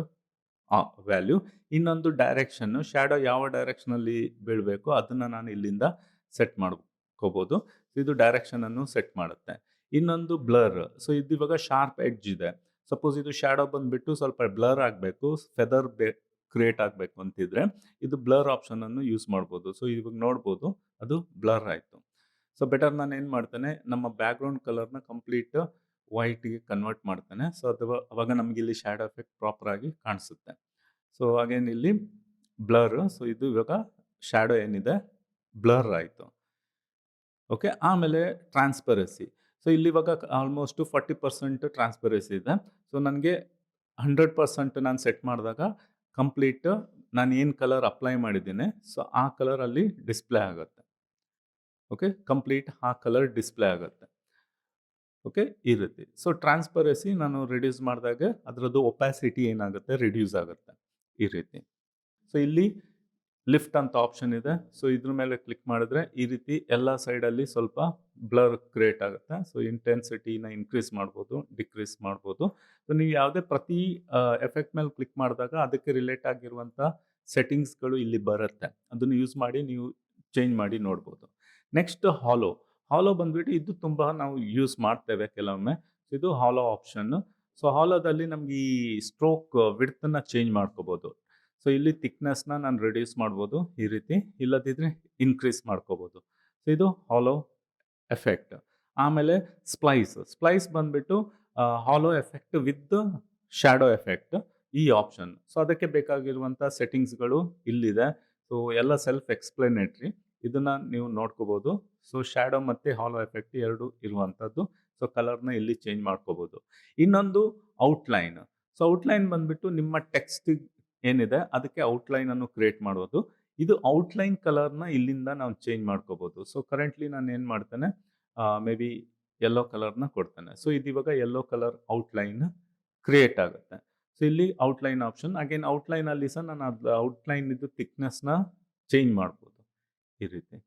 ವ್ಯಾಲ್ಯೂ. ಇನ್ನೊಂದು ಡೈರೆಕ್ಷನ್ನು, ಶ್ಯಾಡೋ ಯಾವ ಡೈರೆಕ್ಷನಲ್ಲಿ ಬೀಳಬೇಕು, ಅದನ್ನು ನಾನು ಇಲ್ಲಿಂದ ಸೆಟ್ ಮಾಡ್ಕೋಬೋದು. ಇದು ಡೈರೆಕ್ಷನನ್ನು ಸೆಟ್ ಮಾಡುತ್ತೆ. ಇನ್ನೊಂದು ಬ್ಲರ್. ಸೊ ಇದು ಇವಾಗ ಶಾರ್ಪ್ ಎಡ್ಜ್ ಇದೆ. ಸಪೋಸ್ ಇದು ಶ್ಯಾಡೋ ಬಂದ್ಬಿಟ್ಟು ಸ್ವಲ್ಪ ಬ್ಲರ್ ಆಗಬೇಕು ಫೆದರ್ ಬೇ ಕ್ರಿಯೇಟ್ ಆಗಬೇಕು ಅಂತಿದ್ರೆ ಇದು ಬ್ಲರ್ ಆಪ್ಷನ್ ಅನ್ನು ಯೂಸ್ ಮಾಡ್ಬೋದು. ಸೊ ಇವಾಗ ನೋಡ್ಬೋದು, ಅದು ಬ್ಲರ್ ಆಯಿತು ಸೊ ಬೆಟರ್ ನಾನು ಏನು ಮಾಡ್ತೇನೆ, ನಮ್ಮ ಬ್ಯಾಕ್‌ಗ್ರೌಂಡ್ ಕಲರ್‌ನ ಕಂಪ್ಲೀಟ್ ವೈಟ್‌ಗೆ ಕನ್ವರ್ಟ್ ಮಾಡ್ತೇನೆ. ಸೊ ಅಥವಾ ಅವಾಗ ನಮಗೆ ಇಲ್ಲಿ ಶ್ಯಾಡೋ ಎಫೆಕ್ಟ್ ಪ್ರಾಪರ್ ಆಗಿ ಕಾಣಿಸುತ್ತೆ. ಸೊ ಹಾಗೇನು ಇಲ್ಲಿ ಬ್ಲರ್. ಸೊ ಇದು ಇವಾಗ ಶ್ಯಾಡೋ ಏನಿದೆ ಬ್ಲರ್ ಆಯಿತು ಓಕೆ. ಆಮೇಲೆ ಟ್ರಾನ್ಸ್‌ಪರೆನ್ಸಿ. ಸೊ ಇಲ್ಲಿ ಇವಾಗ ಆಲ್ಮೋಸ್ಟ್ 40% ಟ್ರಾನ್ಸ್‌ಪರೆನ್ಸಿ ಇದೆ. ಸೊ ನನಗೆ 100% ನಾನು ಸೆಟ್ ಮಾಡಿದಾಗ ಕಂಪ್ಲೀಟ್ ನಾನು ಏನು ಕಲರ್ ಅಪ್ಲೈ ಮಾಡಿದ್ದೀನಿ ಸೊ ಆ ಕಲರ್ ಅಲ್ಲಿ ಡಿಸ್‌ಪ್ಲೇ ಆಗುತ್ತೆ. ಓಕೆ. ಕಂಪ್ಲೀಟ್ ಆ ಕಲರ್ ಡಿಸ್‌ಪ್ಲೇ ಆಗುತ್ತೆ. ಓಕೆ. ಈ ರೀತಿ. ಸೊ ಟ್ರಾನ್ಸ್‌ಪರೆನ್ಸಿ ನಾನು ರಿಡ್ಯೂಸ್ ಮಾಡಿದಾಗ ಅದರದ್ದು ಒಪಾಸಿಟಿ ಏನಾಗುತ್ತೆ ರಿಡ್ಯೂಸ್ ಆಗುತ್ತೆ. ಈ ರೀತಿ. ಸೊ ಇಲ್ಲಿ ಲಿಫ್ಟ್ ಅಂತ ಆಪ್ಷನ್ ಇದೆ. ಸೊ ಇದ್ರ ಮೇಲೆ ಕ್ಲಿಕ್ ಮಾಡಿದ್ರೆ ಈ ರೀತಿ ಎಲ್ಲ ಸೈಡಲ್ಲಿ ಸ್ವಲ್ಪ ಬ್ಲರ್ ಕ್ರಿಯೇಟ್ ಆಗುತ್ತೆ. ಸೊ ಇಂಟೆನ್ಸಿಟಿನ ಇನ್ಕ್ರೀಸ್ ಮಾಡ್ಬೋದು, ಡಿಕ್ರೀಸ್ ಮಾಡ್ಬೋದು. ಸೊ ನೀವು ಯಾವುದೇ ಪ್ರತಿ ಎಫೆಕ್ಟ್ ಮೇಲೆ ಕ್ಲಿಕ್ ಮಾಡಿದಾಗ ಅದಕ್ಕೆ ರಿಲೇಟ್ ಆಗಿರುವಂಥ ಸೆಟ್ಟಿಂಗ್ಸ್‌ಗಳು ಇಲ್ಲಿ ಬರುತ್ತೆ. ಅದನ್ನು ಯೂಸ್ ಮಾಡಿ ನೀವು ಚೇಂಜ್ ಮಾಡಿ ನೋಡ್ಬೋದು. ನೆಕ್ಸ್ಟ್ ಹಾಲೋ. ಹಾಲೋ ಬಂದ್ಬಿಟ್ಟು ಇದು ತುಂಬ ನಾವು ಯೂಸ್ ಮಾಡ್ತೇವೆ ಕೆಲವೊಮ್ಮೆ. ಇದು ಹಾಲೋ ಆಪ್ಷನ್. ಸೊ ಹಾಲೋದಲ್ಲಿ ನಮ್ಗೆ ಈ ಸ್ಟ್ರೋಕ್ ವಿಡ್ತನ್ನು ಚೇಂಜ್ ಮಾಡ್ಕೋಬೋದು. ಸೊ ಇಲ್ಲಿ ಥಿಕ್ನೆಸ್‌ನ ನಾನು ರಿಡ್ಯೂಸ್ ಮಾಡ್ಬೋದು ಈ ರೀತಿ. ಇಲ್ಲದಿದ್ರೆ ಇನ್ಕ್ರೀಸ್ ಮಾಡ್ಕೋಬೋದು. ಸೊ ಇದು ಹಾಲೋ ಎಫೆಕ್ಟ್. ಆಮೇಲೆ ಸ್ಪ್ಲೈಸ್. ಸ್ಪ್ಲೈಸ್ ಬಂದ್ಬಿಟ್ಟು hollow effect with shadow effect ಈ ಆಪ್ಷನ್. ಸೊ ಅದಕ್ಕೆ ಬೇಕಾಗಿರುವಂಥ ಸೆಟ್ಟಿಂಗ್ಸ್‌ಗಳು ಇಲ್ಲಿದೆ. ಸೊ ಎಲ್ಲ ಸೆಲ್ಫ್ ಎಕ್ಸ್‌ಪ್ಲನೇಟರಿ. ಇದನ್ನ ನೀವು ನೋಡ್ಕೋಬೋದು. ಸೊ ಶ್ಯಾಡೋ ಮತ್ತೆ ಹಾಲೋ ಎಫೆಕ್ಟ್ ಎರಡು ಇರುವಂಥದ್ದು. ಸೊ ಕಲರ್‌ನ ಇಲ್ಲಿ ಚೇಂಜ್ ಮಾಡ್ಕೋಬೋದು. ಇನ್ನೊಂದು ಔಟ್‌ಲೈನ್. ಸೊ ಔಟ್‌ಲೈನ್ ಬಂದ್ಬಿಟ್ಟು ನಿಮ್ಮ ಟೆಕ್ಸ್ಟ್ ಏನಿದೆ ಅದಕ್ಕೆ ಔಟ್‌ಲೈನ್ ಅನ್ನು ಕ್ರಿಯೇಟ್ ಮಾಡೋದು. ಇದು ಔಟ್‌ಲೈನ್ ಕಲರ್‌ನ ಇಲ್ಲಿಂದ ನಾವು ಚೇಂಜ್ ಮಾಡ್ಕೋಬೋದು. ಸೊ ಕರೆಂಟ್ಲಿ ನಾನು ಏನು ಮಾಡ್ತೇನೆ ಮೇ ಬಿ ಯೆಲ್ಲೋ ಕಲರ್‌ನ ಕೊಡ್ತೇನೆ. ಸೊ ಇದು ಇವಾಗ ಯೆಲ್ಲೋ ಕಲರ್ ಔಟ್‌ಲೈನ್ ಕ್ರಿಯೇಟ್ ಆಗುತ್ತೆ. ಸೊ ಇಲ್ಲಿ ಔಟ್‌ಲೈನ್ ಆಪ್ಷನ್ ಅಗೇನ್ ಔಟ್ಲೈನಲ್ಲಿ ಸಹ ನಾನು ಅದು ಔಟ್‌ಲೈನ್ ಇದು ಥಿಕ್ನೆಸ್‌ನ ಚೇಂಜ್ ಮಾಡ್ಬೋದು. ಈ ರೀತಿ.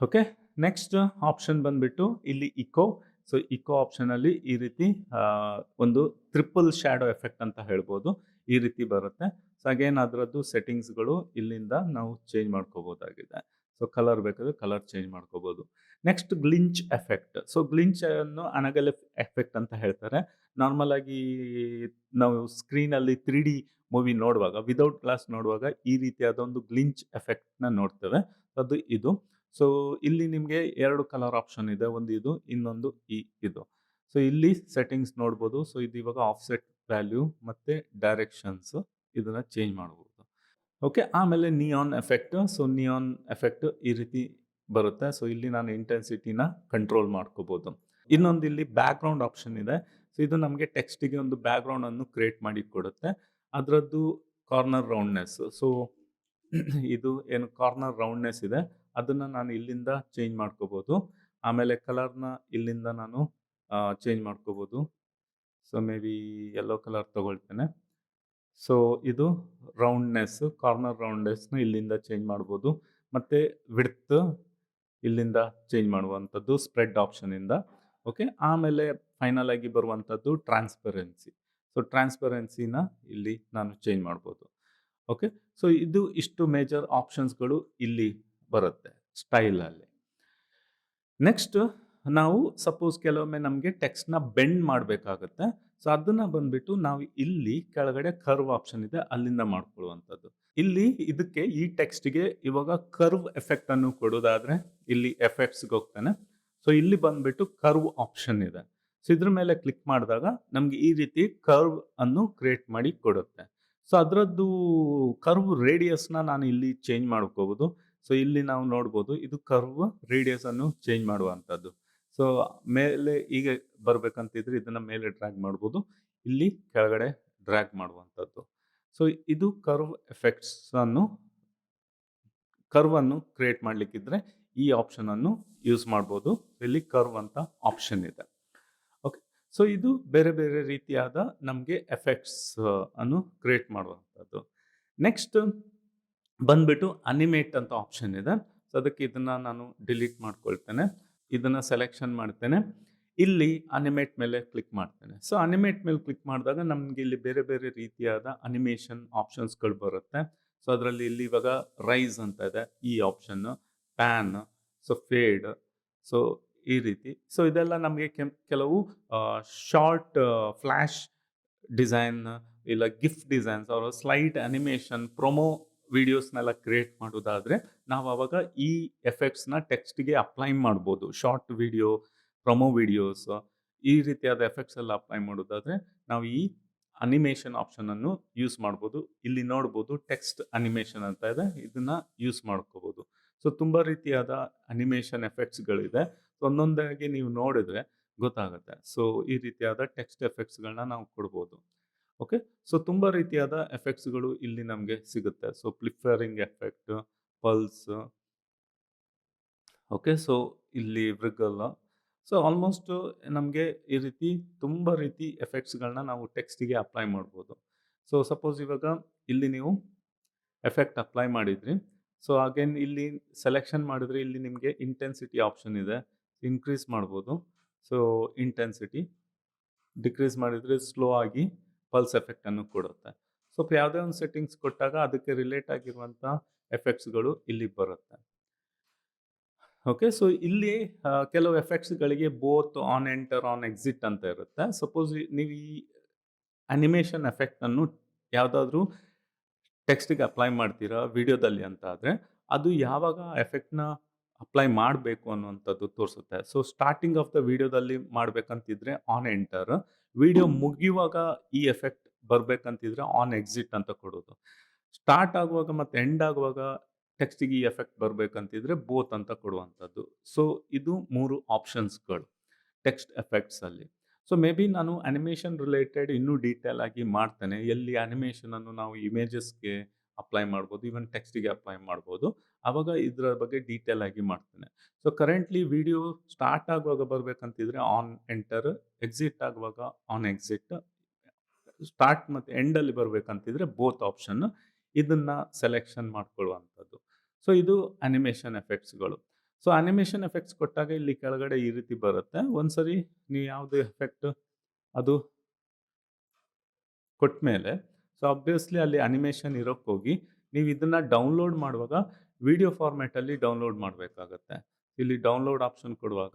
ಓಕೆ. ನೆಕ್ಸ್ಟ್ ಆಪ್ಷನ್ ಬಂದ್ಬಿಟ್ಟು ಇಲ್ಲಿ ಇಕೋ. ಸೊ ಇಕೋ ಆಪ್ಷನ್ ಅಲ್ಲಿ ಈ ರೀತಿ ಒಂದು ಟ್ರಿಪಲ್ ಶ್ಯಾಡೋ ಎಫೆಕ್ಟ್ ಅಂತ ಹೇಳ್ಬೋದು. ಈ ರೀತಿ ಬರುತ್ತೆ. ಸೊ ಅಗೇನ್ ಅದರದ್ದು ಸೆಟ್ಟಿಂಗ್ಸ್‌ಗಳು ಇಲ್ಲಿಂದ ನಾವು ಚೇಂಜ್ ಮಾಡ್ಕೋಬೋದಾಗಿದೆ ಸೊ ಕಲರ್ ಬೇಕಾದ್ರೆ ಕಲರ್ ಚೇಂಜ್ ಮಾಡ್ಕೋಬೋದು. Next glitch effect. So glitch ಅನ್ನು ಅನಗಲ್ ಎಫೆಕ್ಟ್ ಅಂತ ಹೇಳ್ತಾರೆ. ನಾರ್ಮಲ್ ಆಗಿ ನಾವು ಸ್ಕ್ರೀನಲ್ಲಿ 3ಡಿ ಮೂವಿ ನೋಡುವಾಗ ವಿದೌಟ್ ಗ್ಲಾಸ್ ನೋಡುವಾಗ ಈ ರೀತಿಯಾದ ಒಂದು ಗ್ಲಿಂಚ್ ಎಫೆಕ್ಟ್‌ನ ನೋಡ್ತೇವೆ. ಅದು ಇದು. ಸೊ ಇಲ್ಲಿ ನಿಮಗೆ ಎರಡು ಕಲರ್ ಆಪ್ಷನ್ ಇದೆ. ಒಂದು ಇದು, ಇನ್ನೊಂದು ಈ ಇದು. ಸೊ ಇಲ್ಲಿ ಸೆಟ್ಟಿಂಗ್ಸ್ ನೋಡ್ಬೋದು. ಸೊ ಇದು ಇವಾಗ ಆಫ್ಸೆಟ್ ವ್ಯಾಲ್ಯೂ ಮತ್ತು ಡೈರೆಕ್ಷನ್ಸ್ ಇದನ್ನು ಚೇಂಜ್ ಮಾಡ್ಬೋದು. ಓಕೆ ಆಮೇಲೆ neon effect so neon effect ಈ ರೀತಿ ಬರುತ್ತೆ. ಸೊ ಇಲ್ಲಿ ನಾನು ಇಂಟೆನ್ಸಿಟಿನ ಕಂಟ್ರೋಲ್ ಮಾಡ್ಕೋಬೋದು. ಇನ್ನೊಂದು ಇಲ್ಲಿ ಬ್ಯಾಕ್ಗ್ರೌಂಡ್ ಆಪ್ಷನ್ ಇದೆ. ಸೊ ಇದು ನಮಗೆ ಟೆಕ್ಸ್ಟಿಗೆ ಒಂದು ಬ್ಯಾಕ್ಗ್ರೌಂಡನ್ನು ಕ್ರಿಯೇಟ್ ಮಾಡಿ ಕೊಡುತ್ತೆ. ಅದರದ್ದು ಕಾರ್ನರ್ ರೌಂಡ್ನೆಸ್ ಸೊ ಇದು ಏನು ಕಾರ್ನರ್ ರೌಂಡ್ನೆಸ್ ಇದೆ. ಅದನ್ನು ನಾನು ಇಲ್ಲಿಂದ ಚೇಂಜ್ ಮಾಡ್ಕೋಬೋದು. ಆಮೇಲೆ ಕಲರ್ನ ಇಲ್ಲಿಂದ ನಾನು ಚೇಂಜ್ ಮಾಡ್ಕೋಬೋದು. So, maybe yellow colour ತಗೊಳ್ತೇನೆ. ಸೊ, ಇದು ರೌಂಡ್ನೆಸ್, ಕಾರ್ನರ್ ರೌಂಡ್ನೆಸ್ನ ಇಲ್ಲಿಂದ ಚೇಂಜ್ ಮಾಡ್ಬೋದು. ಮತ್ತು ವಿಡ್ತ್ ಇಲ್ಲಿಂದ ಚೇಂಜ್ ಮಾಡುವಂಥದ್ದು ಸ್ಪ್ರೆಡ್ ಆಪ್ಷನಿಂದ ಓಕೆ? ಆಮೇಲೆ ಫೈನಲ್ ಆಗಿ ಬರುವಂಥದ್ದು ಟ್ರಾನ್ಸ್ಪರೆನ್ಸಿ. ಸೊ, ಟ್ರಾನ್ಸ್ಪರೆನ್ಸಿನ ಇಲ್ಲಿ ನಾನು ಚೇಂಜ್ ಮಾಡ್ಬೋದು. ಓಕೆ? ಸೊ, ಇದು ಇಷ್ಟು ಮೇಜರ್ ಆಪ್ಷನ್ಸ್ಗಳು ಇಲ್ಲಿ ಬರುತ್ತೆ ಸ್ಟೈಲಲ್ಲಿ. ನೆಕ್ಸ್ಟ್ ನಾವು ಸಪೋಸ್ ಕೆಲವೊಮ್ಮೆ ನಮಗೆ ಟೆಕ್ಸ್ಟ್ನ ಬೆಂಡ್ ಮಾಡಬೇಕಾಗತ್ತೆ. ಸೊ, ಅದನ್ನು ಬಂದ್ಬಿಟ್ಟು ನಾವು ಇಲ್ಲಿ ಕೆಳಗಡೆ ಕರ್ವ್ ಆಪ್ಷನ್ ಇದೆ, ಅಲ್ಲಿಂದ ಮಾಡ್ಕೊಳ್ಳುವಂಥದ್ದು. ಇಲ್ಲಿ ಇದಕ್ಕೆ ಈ ಟೆಕ್ಸ್ಟ್ಗೆ ಇವಾಗ ಕರ್ವ್ ಎಫೆಕ್ಟ್ ಅನ್ನು ಕೊಡೋದಾದ್ರೆ ಇಲ್ಲಿ ಎಫೆಕ್ಟ್ಸ್ಗೆ ಹೋಗ್ತಾನೆ. ಸೊ, ಇಲ್ಲಿ ಬಂದ್ಬಿಟ್ಟು ಕರ್ವ್ ಆಪ್ಷನ್ ಇದೆ. ಸೊ, ಇದ್ರ ಮೇಲೆ ಕ್ಲಿಕ್ ಮಾಡಿದಾಗ ನಮಗೆ ಈ ರೀತಿ ಕರ್ವ್ ಅನ್ನು ಕ್ರಿಯೇಟ್ ಮಾಡಿ ಕೊಡುತ್ತೆ. ಸೊ, ಅದರದ್ದು ಕರ್ವ್ ರೇಡಿಯಸ್ನ ನಾನು ಇಲ್ಲಿ ಚೇಂಜ್ ಮಾಡ್ಕೋಬೋದು. ಸೊ ಇಲ್ಲಿ ನಾವು ನೋಡ್ಬೋದು ಇದು ಕರ್ವ್ ರೇಡಿಯಸ್ ಅನ್ನು ಚೇಂಜ್ ಮಾಡುವಂಥದ್ದು. ಸೊ ಮೇಲೆ ಈಗ ಬರ್ಬೇಕಂತಿದ್ರೆ ಇದನ್ನ ಮೇಲೆ ಡ್ರ್ಯಾಗ್ ಮಾಡ್ಬೋದು. ಇಲ್ಲಿ ಕೆಳಗಡೆ ಡ್ರ್ಯಾಗ್ ಮಾಡುವಂಥದ್ದು. ಸೊ ಇದು ಕರ್ವ್ ಎಫೆಕ್ಟ್ಸ್ ಅನ್ನು ಕರ್ವ್ ಅನ್ನು ಕ್ರಿಯೇಟ್ ಮಾಡಲಿಕ್ಕಿದ್ರೆ ಈ ಆಪ್ಷನ್ ಅನ್ನು ಯೂಸ್ ಮಾಡ್ಬೋದು. ಇಲ್ಲಿ ಕರ್ವ್ ಅಂತ ಆಪ್ಷನ್ ಇದೆ. ಓಕೆ ಸೊ ಇದು ಬೇರೆ ಬೇರೆ ರೀತಿಯಾದ ನಮಗೆ ಎಫೆಕ್ಟ್ಸ್ ಅನ್ನು ಕ್ರಿಯೇಟ್ ಮಾಡುವಂಥದ್ದು. ನೆಕ್ಸ್ಟ್ ಬಂದ್ಬಿಟ್ಟು ಅನಿಮೇಟ್ ಅಂತ ಆಪ್ಷನ್ ಇದೆ. ಸೊ ಅದಕ್ಕೆ ಇದನ್ನು ನಾನು ಡಿಲೀಟ್ ಮಾಡ್ಕೊಳ್ತೇನೆ. ಇದನ್ನು ಸೆಲೆಕ್ಷನ್ ಮಾಡ್ತೇನೆ. ಇಲ್ಲಿ ಅನಿಮೇಟ್ ಮೇಲೆ ಕ್ಲಿಕ್ ಮಾಡ್ತೇನೆ. ಸೊ ಅನಿಮೇಟ್ ಮೇಲೆ ಕ್ಲಿಕ್ ಮಾಡಿದಾಗ ನಮಗೆ ಇಲ್ಲಿ ಬೇರೆ ಬೇರೆ ರೀತಿಯಾದ ಅನಿಮೇಷನ್ ಆಪ್ಷನ್ಸ್ಗಳು ಬರುತ್ತೆ. ಸೊ ಅದರಲ್ಲಿ ಇಲ್ಲಿ ಇವಾಗ ರೈಸ್ ಅಂತ ಇದೆ, ಈ option pan so fade so ಈ ರೀತಿ. ಸೊ ಇದೆಲ್ಲ ನಮಗೆ ಕೆಲವು ಶಾರ್ಟ್ ಫ್ಲ್ಯಾಶ್ ಡಿಸೈನ್ ಇಲ್ಲ ಗಿಫ್ಟ್ ಡಿಸೈನ್ಸ್ ಅವರ ಸ್ಲೈಟ್ ಅನಿಮೇಷನ್ ಪ್ರೊಮೋ ವಿಡಿಯೋಸ್ನೆಲ್ಲ ಕ್ರಿಯೇಟ್ ಮಾಡೋದಾದರೆ ನಾವು ಅವಾಗ ಈ ಎಫೆಕ್ಟ್ಸ್ನ ಟೆಕ್ಸ್ಟ್ಗೆ ಅಪ್ಲೈ ಮಾಡ್ಬೋದು. ಶಾರ್ಟ್ ವಿಡಿಯೋ ಪ್ರೊಮೋ ವಿಡಿಯೋಸ್ ಈ ರೀತಿಯಾದ ಎಫೆಕ್ಟ್ಸ್ ಎಲ್ಲ ಅಪ್ಲೈ ಮಾಡೋದಾದರೆ ನಾವು ಈ ಅನಿಮೇಷನ್ ಆಪ್ಷನನ್ನು ಯೂಸ್ ಮಾಡ್ಬೋದು. ಇಲ್ಲಿ ನೋಡ್ಬೋದು ಟೆಕ್ಸ್ಟ್ ಅನಿಮೇಷನ್ ಅಂತ ಇದೆ, ಇದನ್ನ ಯೂಸ್ ಮಾಡ್ಕೋಬೋದು. ಸೊ ತುಂಬ ರೀತಿಯಾದ ಅನಿಮೇಷನ್ ಎಫೆಕ್ಟ್ಸ್ಗಳಿದೆ ಸೊ ಒಂದೊಂದಾಗಿ ನೀವು ನೋಡಿದ್ರೆ ಗೊತ್ತಾಗುತ್ತೆ. ಸೊ ಈ ರೀತಿಯಾದ ಟೆಕ್ಸ್ಟ್ ಎಫೆಕ್ಟ್ಸ್ಗಳನ್ನ ನಾವು ಕೊಡ್ಬೋದು. ಓಕೆ? ಸೊ, ತುಂಬ ರೀತಿಯಾದ ಎಫೆಕ್ಟ್ಸ್ಗಳು ಇಲ್ಲಿ ನಮಗೆ ಸಿಗುತ್ತೆ. So flickering effect, pulse. Okay, so, ಇಲ್ಲಿ ವೃಗಲ್ ಸೊ, ಆಲ್ಮೋಸ್ಟ್ ನಮಗೆ ಈ ರೀತಿ ತುಂಬ ರೀತಿ ಎಫೆಕ್ಟ್ಸ್ಗಳನ್ನ ನಾವು ಟೆಕ್ಸ್ಟಿಗೆ ಅಪ್ಲೈ ಮಾಡ್ಬೋದು. ಸೊ, ಸಪೋಸ್ ಇವಾಗ ಇಲ್ಲಿ ನೀವು ಎಫೆಕ್ಟ್ ಅಪ್ಲೈ ಮಾಡಿದ್ರಿ. ಸೊ, ಅಗೇನ್ ಇಲ್ಲಿ ಸೆಲೆಕ್ಷನ್ ಮಾಡಿದ್ರೆ ಇಲ್ಲಿ ನಿಮಗೆ ಇಂಟೆನ್ಸಿಟಿ ಆಪ್ಷನ್ ಇದೆ. ಇನ್ಕ್ರೀಸ್ ಮಾಡ್ಬೋದು. So, intensity. ಡಿಕ್ರೀಸ್ ಮಾಡಿದರೆ ಸ್ಲೋ ಆಗಿ ಪಲ್ಸ್ ಎಫೆಕ್ಟ್ ಅನ್ನು ಕೊಡುತ್ತೆ. ಸೊ ಯಾವುದೇ ಒಂದು ಸೆಟ್ಟಿಂಗ್ಸ್ ಕೊಟ್ಟಾಗ ಅದಕ್ಕೆ ರಿಲೇಟ್ ಆಗಿರುವಂಥ ಎಫೆಕ್ಟ್ಸ್ಗಳು ಇಲ್ಲಿ ಬರುತ್ತೆ. ಓಕೆ, ಸೊ ಇಲ್ಲಿ ಕೆಲವು ಎಫೆಕ್ಟ್ಸ್ಗಳಿಗೆ both on enter on exit ಅಂತ ಇರುತ್ತೆ. ಸಪೋಸ್ ನೀವು ಈ ಅನಿಮೇಷನ್ ಎಫೆಕ್ಟನ್ನು ಯಾವುದಾದ್ರೂ ಟೆಕ್ಸ್ಟಿಗೆ ಅಪ್ಲೈ ಮಾಡ್ತೀರಾ, ವಿಡಿಯೋದಲ್ಲಿ ಅಂತ ಆದರೆ, ಅದು ಯಾವಾಗ ಎಫೆಕ್ಟ್ನ ಅಪ್ಲೈ ಮಾಡಬೇಕು ಅನ್ನುವಂಥದ್ದು ತೋರಿಸುತ್ತೆ. ಸೊ, ಸ್ಟಾರ್ಟಿಂಗ್ ಆಫ್ ದ ವಿಡಿಯೋದಲ್ಲಿ ಮಾಡಬೇಕಂತಿದ್ರೆ ಆನ್ ಎಂಟರ್. ವಿಡಿಯೋ ಮುಗಿಯುವಾಗ ಈ ಎಫೆಕ್ಟ್ ಬರಬೇಕಂತಿದ್ರೆ ಆನ್ ಎಕ್ಸಿಟ್ ಅಂತ ಕೊಡೋದು. ಸ್ಟಾರ್ಟ್ ಆಗುವಾಗ ಮತ್ತು ಎಂಡ್ ಆಗುವಾಗ ಟೆಕ್ಸ್ಟಿಗೆ ಈ ಎಫೆಕ್ಟ್ ಬರಬೇಕಂತಿದ್ರೆ ಬೋತ್ ಅಂತ ಕೊಡುವಂಥದ್ದು. ಸೊ ಇದು ಮೂರು ಆಪ್ಷನ್ಸ್ಗಳು ಟೆಕ್ಸ್ಟ್ ಎಫೆಕ್ಟ್ಸಲ್ಲಿ. ಸೊ ಮೇ ಬಿ ನಾನು ಅನಿಮೇಷನ್ ರಿಲೇಟೆಡ್ ಇನ್ನೂ ಡೀಟೇಲ್ ಆಗಿ ಮಾಡ್ತೇನೆ. ಎಲ್ಲಿ ಅನಿಮೇಷನ್ ಅನ್ನು ನಾವು ಇಮೇಜಸ್ಗೆ ಅಪ್ಲೈ ಮಾಡ್ಬೋದು ಈವನ್ ಟೆಕ್ಸ್ಟಿಗೆ ಅಪ್ಲೈ ಮಾಡ್ಬೋದು. ಆವಾಗ ಇದರ ಬಗ್ಗೆ ಡೀಟೇಲ್ ಆಗಿ ಮಾಡ್ತೇನೆ. ಸೊ ಕರೆಂಟ್ಲಿ ವಿಡಿಯೋ ಸ್ಟಾರ್ಟ್ ಆಗುವಾಗ ಬರಬೇಕಂತಿದ್ರೆ ಆನ್ ಎಂಟರ್ ಎಕ್ಸಿಟ್ ಆಗುವಾಗ ಆನ್ ಎಕ್ಸಿಟ್ ಸ್ಟಾರ್ಟ್ ಮತ್ತು ಎಂಡಲ್ಲಿ ಬರಬೇಕಂತಿದ್ರೆ ಬೋತ್ ಆಪ್ಷನ್ ಇದನ್ನ ಸೆಲೆಕ್ಷನ್ ಮಾಡ್ಕೊಳ್ಳುವಂಥದ್ದು. ಸೊ ಇದು ಅನಿಮೇಷನ್ ಎಫೆಕ್ಟ್ಸ್ಗಳು ಸೊ ಅನಿಮೇಷನ್ ಎಫೆಕ್ಟ್ಸ್ ಕೊಟ್ಟಾಗ ಇಲ್ಲಿ ಕೆಳಗಡೆ ಈ ರೀತಿ ಬರುತ್ತೆ. ಒಂದ್ಸರಿ ನೀವು ಯಾವುದು ಎಫೆಕ್ಟ್ ಅದು ಕೊಟ್ಮೇಲೆ ಸೊ ಅಬ್ವಿಯಸ್ಲಿ ಅಲ್ಲಿ ಅನಿಮೇಷನ್ ಇರೋಕ್ಕೋಗಿ ನೀವು ಇದನ್ನು ಡೌನ್ಲೋಡ್ ಮಾಡುವಾಗ ವಿಡಿಯೋ ಫಾರ್ಮ್ಯಾಟಲ್ಲಿ ಡೌನ್ಲೋಡ್ ಮಾಡಬೇಕಾಗತ್ತೆ. ಇಲ್ಲಿ ಡೌನ್ಲೋಡ್ ಆಪ್ಷನ್ ಕೊಡುವಾಗ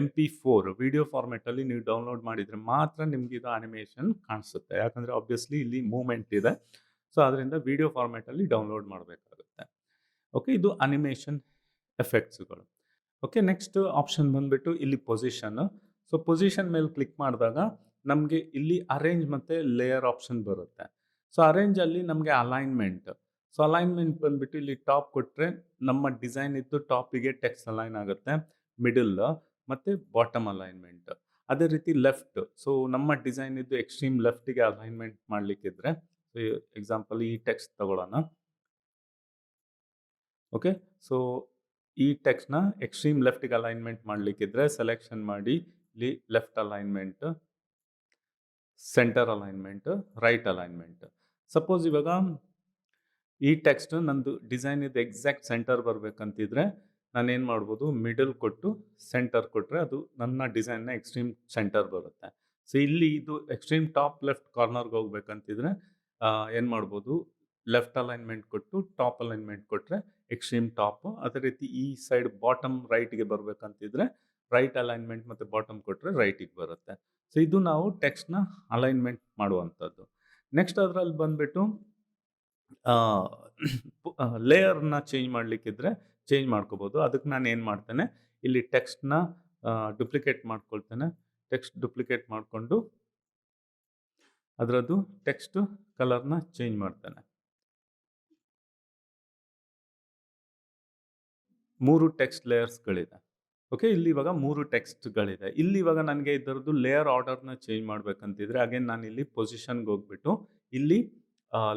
ಎಂ ಪಿ ಫೋರ್ ವಿಡಿಯೋ ಫಾರ್ಮೆಟಲ್ಲಿ ನೀವು ಡೌನ್ಲೋಡ್ ಮಾಡಿದರೆ ಮಾತ್ರ ನಿಮ್ಗೆ ಇದು ಅನಿಮೇಷನ್ ಕಾಣಿಸುತ್ತೆ. ಯಾಕಂದರೆ ಆಬ್ವಿಯಸ್ಲಿ ಇಲ್ಲಿ ಮೂಮೆಂಟ್ ಇದೆ. ಸೊ ಅದರಿಂದ ವಿಡಿಯೋ ಫಾರ್ಮೆಟಲ್ಲಿ ಡೌನ್ಲೋಡ್ ಮಾಡಬೇಕಾಗುತ್ತೆ. ಓಕೆ ಇದು ಅನಿಮೇಷನ್ ಎಫೆಕ್ಟ್ಸ್ಗಳು ಓಕೆ ನೆಕ್ಸ್ಟ್ ಆಪ್ಷನ್ ಬಂದುಬಿಟ್ಟು ಇಲ್ಲಿ ಪೊಸಿಷನ್ ಸೊ ಪೊಸಿಷನ್ ಮೇಲೆ ಕ್ಲಿಕ್ ಮಾಡಿದಾಗ ನಮಗೆ ಇಲ್ಲಿ ಅರೇಂಜ್ ಮತ್ತು ಲೇಯರ್ ಆಪ್ಷನ್ ಬರುತ್ತೆ. ಸೊ ಅರೇಂಜಲ್ಲಿ ನಮಗೆ ಅಲೈನ್ಮೆಂಟ್ ಸೊ ಅಲೈನ್ಮೆಂಟ್ ಬಂದ್ಬಿಟ್ಟು ಇಲ್ಲಿ ಟಾಪ್ ಕೊಟ್ಟರೆ ನಮ್ಮ ಡಿಸೈನ್ ಇದ್ದು ಟಾಪಿಗೆ ಟೆಕ್ಸ್ಟ್ ಅಲೈನ್ ಆಗುತ್ತೆ ಮಿಡಲ್ ಮತ್ತು ಬಾಟಮ್ ಅಲೈನ್ಮೆಂಟ್ ಅದೇ ರೀತಿ ಲೆಫ್ಟ್ ಸೊ ನಮ್ಮ ಡಿಸೈನ್ ಇದ್ದು ಎಕ್ಸ್ಟ್ರೀಮ್ ಲೆಫ್ಟಿಗೆ ಅಲೈನ್ಮೆಂಟ್ ಮಾಡಲಿಕ್ಕಿದ್ರೆ ಸೊ ಎಕ್ಸಾಂಪಲ್ ಈ ಟೆಕ್ಸ್ಟ್ ತಗೊಳ್ಳೋಣ. ಓಕೆ ಸೊ ಈ ಟೆಕ್ಸ್ಟ್ನ ಎಕ್ಸ್ಟ್ರೀಮ್ ಲೆಫ್ಟಿಗೆ ಅಲೈನ್ಮೆಂಟ್ ಮಾಡಲಿಕ್ಕಿದ್ರೆ ಸೆಲೆಕ್ಷನ್ ಮಾಡಿ ಇಲ್ಲಿ left alignment centre alignment right alignment suppose ಇವಾಗ ಈ ಟೆಕ್ಸ್ಟ್ ನಂದು ಡಿಸೈನ್ ಇದು ಎಕ್ಸಾಕ್ಟ್ ಸೆಂಟರ್ ಬರಬೇಕಂತಿದ್ರೆ ನಾನು ಏನು ಮಾಡ್ಬೋದು ಮಿಡಲ್ ಕೊಟ್ಟು ಸೆಂಟರ್ ಕೊಟ್ಟರೆ ಅದು ನನ್ನ ಡಿಸೈನ್ನ ಎಕ್ಸ್ಟ್ರೀಮ್ ಸೆಂಟರ್ ಬರುತ್ತೆ. ಸೊ, ಇಲ್ಲಿ ಇದು ಎಕ್ಸ್ಟ್ರೀಮ್ ಟಾಪ್ ಲೆಫ್ಟ್ ಕಾರ್ನರ್ಗೆ ಹೋಗ್ಬೇಕಂತಿದ್ರೆ ಏನು ಮಾಡ್ಬೋದು ಲೆಫ್ಟ್ ಅಲೈನ್ಮೆಂಟ್ ಕೊಟ್ಟು ಟಾಪ್ ಅಲೈನ್ಮೆಂಟ್ ಕೊಟ್ಟರೆ ಎಕ್ಸ್ಟ್ರೀಮ್ ಟಾಪ್. ಅದೇ ರೀತಿ ಈ ಸೈಡ್ ಬಾಟಮ್ ರೈಟ್ಗೆ ಬರಬೇಕಂತಿದ್ರೆ ರೈಟ್ ಅಲೈನ್ಮೆಂಟ್ ಮತ್ತು ಬಾಟಮ್ ಕೊಟ್ಟರೆ ರೈಟಿಗೆ ಬರುತ್ತೆ. ಸೊ, ಇದು ನಾವು ಟೆಕ್ಸ್ಟ್ನ ಅಲೈನ್ಮೆಂಟ್ ಮಾಡುವಂಥದ್ದು. ನೆಕ್ಸ್ಟ್ ಅದರಲ್ಲಿ ಬಂದ್ಬಿಟ್ಟು ಲೇಯರ್ನ ಚೇಂಜ್ ಮಾಡಲಿಕ್ಕಿದ್ರೆ ಚೇಂಜ್ ಮಾಡ್ಕೋಬೋದು. ಅದಕ್ಕೆ ನಾನು ಏನು ಮಾಡ್ತೇನೆ, ಇಲ್ಲಿ ಟೆಕ್ಸ್ಟ್ನ ಡುಪ್ಲಿಕೇಟ್ ಮಾಡ್ಕೊಳ್ತೇನೆ. ಟೆಕ್ಸ್ಟ್ ಡುಪ್ಲಿಕೇಟ್ ಮಾಡಿಕೊಂಡು ಅದರದ್ದು ಟೆಕ್ಸ್ಟ್ ಕಲರ್ನ ಚೇಂಜ್ ಮಾಡ್ತೇನೆ. ಮೂರು ಟೆಕ್ಸ್ಟ್ ಲೇಯರ್ಸ್ಗಳಿದೆ ಓಕೆ ಇಲ್ಲಿ ಇವಾಗ ಮೂರು ಟೆಕ್ಸ್ಟ್ಗಳಿದೆ ಇಲ್ಲಿ ಇವಾಗ ನನಗೆ ಇದರದ್ದು ಲೇಯರ್ ಆರ್ಡರ್ನ ಚೇಂಜ್ ಮಾಡಬೇಕಂತಿದ್ರೆ ಅಗೇನ್ ನಾನು ಇಲ್ಲಿ ಪೊಸಿಷನ್ಗೆ ಹೋಗ್ಬಿಟ್ಟು ಇಲ್ಲಿ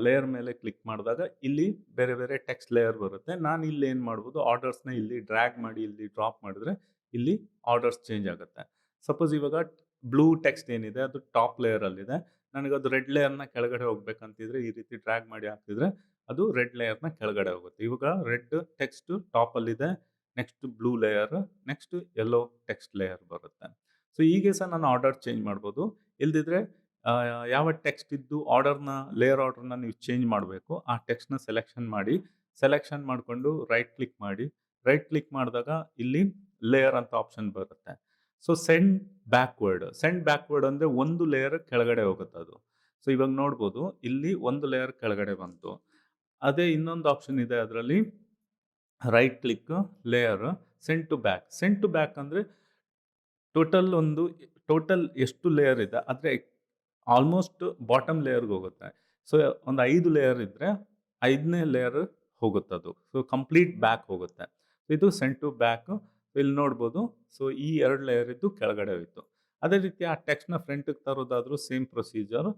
ಲೇಯರ್ ಮೇಲೆ ಕ್ಲಿಕ್ ಮಾಡಿದಾಗ ಇಲ್ಲಿ ಬೇರೆ ಬೇರೆ ಟೆಕ್ಸ್ಟ್ ಲೇಯರ್ ಬರುತ್ತೆ. ನಾನು ಇಲ್ಲಿ ಏನು ಮಾಡ್ಬೋದು ಆರ್ಡರ್ಸ್ನ ಇಲ್ಲಿ ಡ್ರ್ಯಾಗ್ ಮಾಡಿ, ಇಲ್ಲಿ ಡ್ರಾಪ್ ಮಾಡಿದ್ರೆ ಇಲ್ಲಿ ಆರ್ಡರ್ಸ್ ಚೇಂಜ್ ಆಗುತ್ತೆ. ಸಪೋಸ್ ಇವಾಗ ಬ್ಲೂ ಟೆಕ್ಸ್ಟ್ ಏನಿದೆ, ಅದು ಟಾಪ್ ಲೇಯರಲ್ಲಿದೆ ನನಗೆ ಅದು ರೆಡ್ ಲೇಯರ್ನ ಕೆಳಗಡೆ ಹೋಗ್ಬೇಕಂತಿದ್ರೆ ಈ ರೀತಿ ಡ್ರ್ಯಾಗ್ ಮಾಡಿ ಹಾಕಿದ್ರೆ ಅದು ರೆಡ್ ಲೇಯರ್ನ ಕೆಳಗಡೆ ಹೋಗುತ್ತೆ. ಇವಾಗ red text ಟಾಪಲ್ಲಿದೆ next blue layer next yellow text layer ಬರುತ್ತೆ. ಸೊ ಹೀಗೆ ಸಹ ನಾನು ಆರ್ಡರ್ ಚೇಂಜ್ ಮಾಡ್ಬೋದು. ಇಲ್ದಿದ್ರೆ ಯಾವ ಟೆಕ್ಸ್ಟ್ ಇದ್ದು ಆರ್ಡರ್ನ ಲೇಯರ್ ಆರ್ಡರ್ನ ನೀವು ಚೇಂಜ್ ಮಾಡಬೇಕು, ಆ ಟೆಕ್ಸ್ಟ್ನ ಸೆಲೆಕ್ಷನ್ ಮಾಡಿ ಸೆಲೆಕ್ಷನ್ ಮಾಡಿಕೊಂಡು ರೈಟ್ ಕ್ಲಿಕ್ ಮಾಡಿ ರೈಟ್ ಕ್ಲಿಕ್ ಮಾಡಿದಾಗ ಇಲ್ಲಿ ಲೇಯರ್ ಅಂತ ಆಪ್ಷನ್ ಬರುತ್ತೆ. So send backward send backward ಅಂದರೆ ಒಂದು ಲೇಯರ್ ಕೆಳಗಡೆ ಹೋಗುತ್ತೆ ಅದು. ಸೊ ಇವಾಗ ನೋಡ್ಬೋದು, ಇಲ್ಲಿ ಒಂದು ಲೇಯರ್ ಕೆಳಗಡೆ ಬಂತು. ಅದೇ ಇನ್ನೊಂದು ಆಪ್ಷನ್ ಇದೆ ಅದರಲ್ಲಿ right click layer send to back send to back ಅಂದರೆ ಟೋಟಲ್ ಒಂದು ಟೋಟಲ್ ಎಷ್ಟು ಲೇಯರ್ ಇದೆ, ಆದರೆ ಆಲ್ಮೋಸ್ಟ್ ಬಾಟಮ್ ಲೇಯರ್ಗೆ ಹೋಗುತ್ತೆ. ಸೊ, ಒಂದು ಐದು ಲೇಯರ್ ಇದ್ದರೆ ಐದನೇ ಲೇಯರ್ ಹೋಗುತ್ತೆ ಅದು. ಸೊ, ಕಂಪ್ಲೀಟ್ ಬ್ಯಾಕ್ ಹೋಗುತ್ತೆ. ಇದು ಸೆಂಟ್ ಟು ಬ್ಯಾಕ್ ಇಲ್ಲಿ ನೋಡ್ಬೋದು. ಸೊ, ಈ ಎರಡು ಲೇಯರ್ ಇದ್ದು ಕೆಳಗಡೆ ಹೋಯಿತು. ಅದೇ ರೀತಿ ಆ ಟೆಕ್ಸ್ಟ್ನ ಫ್ರಂಟಿಗೆ ತರೋದಾದರೂ same procedure.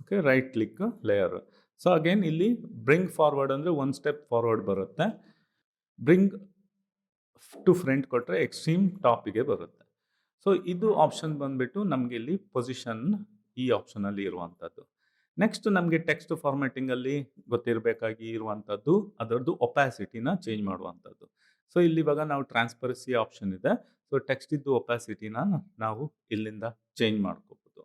Okay, right click, layer. So, again ಇಲ್ಲಿ ಬ್ರಿಂಗ್ ಫಾರ್ವರ್ಡ್ ಅಂದರೆ ಒನ್ ಸ್ಟೆಪ್ ಫಾರ್ವರ್ಡ್ ಬರುತ್ತೆ. ಬ್ರಿಂಗ್ ಟು ಫ್ರಂಟ್ ಕೊಟ್ಟರೆ ಎಕ್ಸ್ಟ್ರೀಮ್ ಟಾಪಿಗೆ ಬರುತ್ತೆ. ಸೊ, ಇದು ಆಪ್ಷನ್ ಬಂದ್ಬಿಟ್ಟು ನಮಗೆ ಇಲ್ಲಿ ಪೊಸಿಷನ್ ಈ ಆಪ್ಷನಲ್ಲಿ ಇರುವಂಥದ್ದು ನೆಕ್ಸ್ಟ್ ನಮಗೆ ಟೆಕ್ಸ್ಟ್ ಫಾರ್ಮ್ಯಾಟಿಂಗಲ್ಲಿ ಗೊತ್ತಿರಬೇಕಾಗಿ ಇರುವಂಥದ್ದು ಅದರದ್ದು ಒಪ್ಯಾಸಿಟಿನ ಚೇಂಜ್ ಮಾಡುವಂಥದ್ದು ಸೊ ಇಲ್ಲಿ ಇವಾಗ ನಾವು ಟ್ರಾನ್ಸ್ಪರೆನ್ಸಿ ಆಪ್ಷನ್ ಇದೆ. ಸೊ ಟೆಕ್ಸ್ಟ್ ಇದ್ದು ಒಪ್ಯಾಸಿಟಿನ ನಾವು ಇಲ್ಲಿಂದ ಚೇಂಜ್ ಮಾಡ್ಕೋಬೋದು.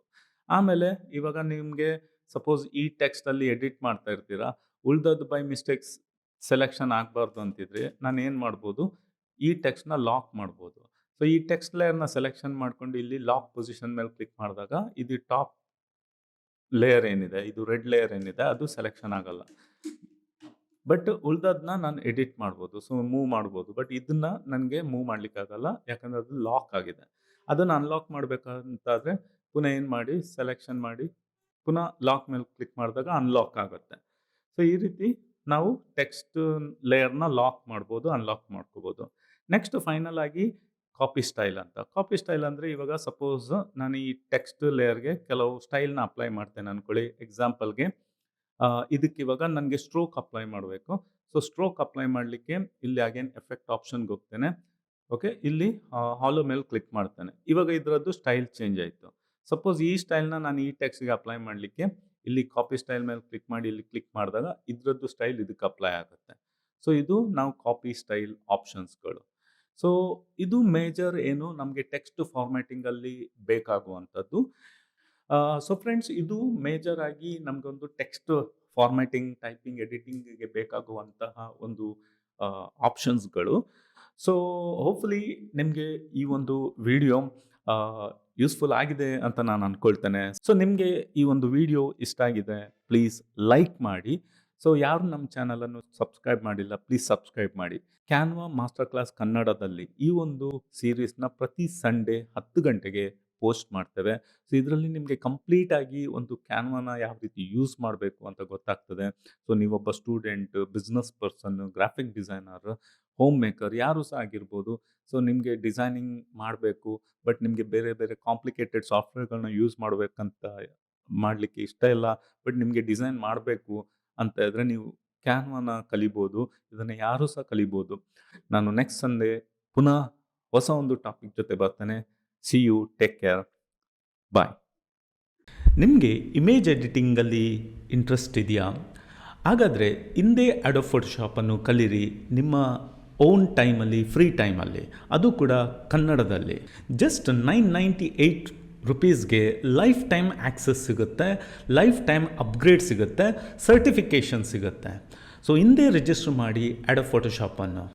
ಆಮೇಲೆ ಇವಾಗ ನಿಮಗೆ ಸಪೋಸ್ ಈ ಟೆಕ್ಸ್ಟಲ್ಲಿ ಎಡಿಟ್ ಮಾಡ್ತಾ ಇರ್ತೀರಾ, ಉಳ್ದದ್ದು ಬೈ ಮಿಸ್ಟೇಕ್ಸ್ ಸೆಲೆಕ್ಷನ್ ಆಗಬಾರ್ದು ಅಂತಿದ್ರೆ ನಾನು ಏನು ಮಾಡ್ಬೋದು, ಈ ಟೆಕ್ಸ್ಟ್ನ ಲಾಕ್ ಮಾಡ್ಬೋದು. ಸೊ ಈ ಟೆಕ್ಸ್ಟ್ ಲೇಯರ್ನ ಸೆಲೆಕ್ಷನ್ ಮಾಡ್ಕೊಂಡು ಇಲ್ಲಿ ಲಾಕ್ ಪೊಸಿಷನ್ ಮೇಲೆ ಕ್ಲಿಕ್ ಮಾಡಿದಾಗ ಇದು ಟಾಪ್ ಲೇಯರ್ ಏನಿದೆ, ಇದು ರೆಡ್ ಲೇಯರ್ ಏನಿದೆ, ಅದು ಸೆಲೆಕ್ಷನ್ ಆಗಲ್ಲ. ಬಟ್ ಉಳ್ದದನ್ನ ನಾನು ಎಡಿಟ್ ಮಾಡ್ಬೋದು ಸೊ ಮೂವ್ ಮಾಡ್ಬೋದು ಬಟ್ ಇದನ್ನ ನನಗೆ ಮೂವ್ ಮಾಡ್ಲಿಕ್ಕಾಗಲ್ಲ ಯಾಕಂದ್ರೆ ಅದು ಲಾಕ್ ಆಗಿದೆ. ಅದನ್ನು ಅನ್ಲಾಕ್ ಮಾಡಬೇಕಂತಾದರೆ ಪುನಃ ಏನು ಮಾಡಿ ಸೆಲೆಕ್ಷನ್ ಮಾಡಿ, ಪುನಃ ಲಾಕ್ ಮೇಲೆ ಕ್ಲಿಕ್ ಮಾಡಿದಾಗ ಅನ್ಲಾಕ್ ಆಗುತ್ತೆ. ಸೊ ಈ ರೀತಿ ನಾವು ಟೆಕ್ಸ್ಟ್ ಲೇಯರ್ನ ಲಾಕ್ ಮಾಡ್ಬೋದು ಅನ್ಲಾಕ್ ಮಾಡ್ಕೋಬೋದು. ನೆಕ್ಸ್ಟ್ ಫೈನಲ್ ಆಗಿ ಕಾಪಿ ಸ್ಟೈಲ್ ಅಂತ. ಕಾಪಿ ಸ್ಟೈಲ್ ಅಂದರೆ ಇವಾಗ ಸಪೋಸ್ ನಾನು ಈ ಟೆಕ್ಸ್ಟ್ ಲೇಯರ್ಗೆ ಕೆಲವು ಸ್ಟೈಲ್ನ ಅಪ್ಲೈ ಮಾಡ್ತೇನೆ ಅಂದ್ಕೊಳ್ಳಿ ಎಕ್ಸಾಂಪಲ್ಗೆ ಇದಕ್ಕೆ ಇವಾಗ ನನಗೆ ಸ್ಟ್ರೋಕ್ ಅಪ್ಲೈ ಮಾಡಬೇಕು. ಸೊ, ಸ್ಟ್ರೋಕ್ ಅಪ್ಲೈ ಮಾಡಲಿಕ್ಕೆ ಇಲ್ಲಿ ಅಗೇನ್ ಎಫೆಕ್ಟ್ ಆಪ್ಷನ್ಗೆ ಹೋಗ್ತೇನೆ. ಓಕೆ, ಇಲ್ಲಿ ಹಾಲೋ ಮೇಲೆ ಕ್ಲಿಕ್ ಮಾಡ್ತೇನೆ. ಇವಾಗ ಇದರದ್ದು ಸ್ಟೈಲ್ ಚೇಂಜ್ ಆಯಿತು. ಸಪೋಸ್ ಈ ಸ್ಟೈಲ್ನ ನಾನು ಈ ಟೆಕ್ಸ್ಟ್ಗೆ ಅಪ್ಲೈ ಮಾಡಲಿಕ್ಕೆ ಇಲ್ಲಿ ಕಾಪಿ ಸ್ಟೈಲ್ ಮೇಲೆ ಕ್ಲಿಕ್ ಮಾಡಿ ಇಲ್ಲಿ ಕ್ಲಿಕ್ ಮಾಡಿದಾಗ ಇದರದ್ದು ಸ್ಟೈಲ್ ಇದಕ್ಕೆ ಅಪ್ಲೈ ಆಗುತ್ತೆ. ಸೊ, ಇದು ನಾವು ಕಾಪಿ ಸ್ಟೈಲ್ ಆಪ್ಷನ್ಸ್ಗಳು. ಸೊ, ಇದು ಮೇಜರ್ ಏನು ನಮಗೆ ಟೆಕ್ಸ್ಟ್ ಫಾರ್ಮ್ಯಾಟಿಂಗಲ್ಲಿ ಬೇಕಾಗುವಂಥದ್ದು. ಸೊ ಫ್ರೆಂಡ್ಸ್, ಇದು ಮೇಜರ್ ಆಗಿ ನಮಗೊಂದು ಟೆಕ್ಸ್ಟ್ ಫಾರ್ಮ್ಯಾಟಿಂಗ್, ಟೈಪಿಂಗ್, ಎಡಿಟಿಂಗ್ಗೆ ಬೇಕಾಗುವಂತಹ ಒಂದು ಆಪ್ಷನ್ಸ್ಗಳು. ಸೊ, ಹೋಪ್ಫುಲಿ ನಿಮಗೆ ಈ ಒಂದು ವಿಡಿಯೋ ಯೂಸ್ಫುಲ್ ಆಗಿದೆ ಅಂತ ನಾನು ಅಂದ್ಕೊಳ್ತೇನೆ ಸೊ, ನಿಮಗೆ ಈ ಒಂದು ವಿಡಿಯೋ ಇಷ್ಟ ಆಗಿದೆ, ಪ್ಲೀಸ್ ಲೈಕ್ ಮಾಡಿ. ಸೊ ಯಾರು ನಮ್ಮ ಚಾನಲನ್ನು ಸಬ್ಸ್ಕ್ರೈಬ್ ಮಾಡಿಲ್ಲ, ಪ್ಲೀಸ್ ಸಬ್ಸ್ಕ್ರೈಬ್ ಮಾಡಿ. ಕ್ಯಾನ್ವಾ ಮಾಸ್ಟರ್ ಕ್ಲಾಸ್ ಕನ್ನಡದಲ್ಲಿ ಈ ಒಂದು ಸೀರೀಸ್ನ ಪ್ರತಿ ಸಂಡೇ ಹತ್ತು ಗಂಟೆಗೆ ಪೋಸ್ಟ್ ಮಾಡ್ತೇವೆ. ಸೊ ಇದರಲ್ಲಿ ನಿಮಗೆ ಕಂಪ್ಲೀಟ್ ಆಗಿ ಒಂದು ಕ್ಯಾನ್ವಾನ ಯಾವ ರೀತಿ ಯೂಸ್ ಮಾಡಬೇಕು ಅಂತ ಗೊತ್ತಾಗ್ತದೆ. So ನೀವೊಬ್ಬ student, business person, graphic designer, home maker ಯಾರು ಸಹ ಆಗಿರ್ಬೋದು. ಸೊ ನಿಮಗೆ ಡಿಸೈನಿಂಗ್ ಮಾಡಬೇಕು, ಬಟ್ ನಿಮಗೆ ಬೇರೆ ಬೇರೆ ಕಾಂಪ್ಲಿಕೇಟೆಡ್ ಸಾಫ್ಟ್ವೇರ್ಗಳನ್ನ ಯೂಸ್ ಮಾಡಬೇಕಂತ ಮಾಡಲಿಕ್ಕೆ ಇಷ್ಟ ಇಲ್ಲ. ಬಟ್ ನಿಮಗೆ ಡಿಸೈನ್ ಮಾಡಬೇಕು ಅಂತ ಇದ್ರೆ ನೀವು ಕ್ಯಾನ್ವಾನ ಕಲಿಬೋದು, ಇದನ್ನು ಯಾರು ಸಹ ಕಲಿಬೋದು. ನಾನು ನೆಕ್ಸ್ಟ್ ಸಂಡೇ ಪುನಃ ಹೊಸ ಒಂದು ಟಾಪಿಕ್ ಜೊತೆ ಬರ್ತೇನೆ. See you take care bye ನಿಮಗೆ ಇಮೇಜ್ ಎಡಿಟಿಂಗಲ್ಲಿ ಇಂಟ್ರೆಸ್ಟ್ ಇದೆಯಾ? ಹಾಗಾದರೆ ಹಿಂದೆ ಅಡೋ ಫೋಟೋಶಾಪನ್ನು ಕಲೀರಿ. ನಿಮ್ಮ ಓನ್ ಟೈಮಲ್ಲಿ ಫ್ರೀ ಟೈಮಲ್ಲಿ ಅದು ಕೂಡ ಕನ್ನಡದಲ್ಲಿ. ಜಸ್ಟ್ ನೈನ್ ನೈಂಟಿ ಏಯ್ಟ್ ರುಪೀಸ್ಗೆ ಲೈಫ್ ಟೈಮ್ ಆ್ಯಕ್ಸಸ್ ಸಿಗುತ್ತೆ ಲೈಫ್ ಟೈಮ್ ಅಪ್ಗ್ರೇಡ್ ಸಿಗುತ್ತೆ ಸರ್ಟಿಫಿಕೇಷನ್ ಸಿಗುತ್ತೆ. ಸೊ ಹಿಂದೆ ರಿಜಿಸ್ಟರ್ ಮಾಡಿ ಆ್ಯಡ್ ಫೋಟೋಶಾಪನ್ನು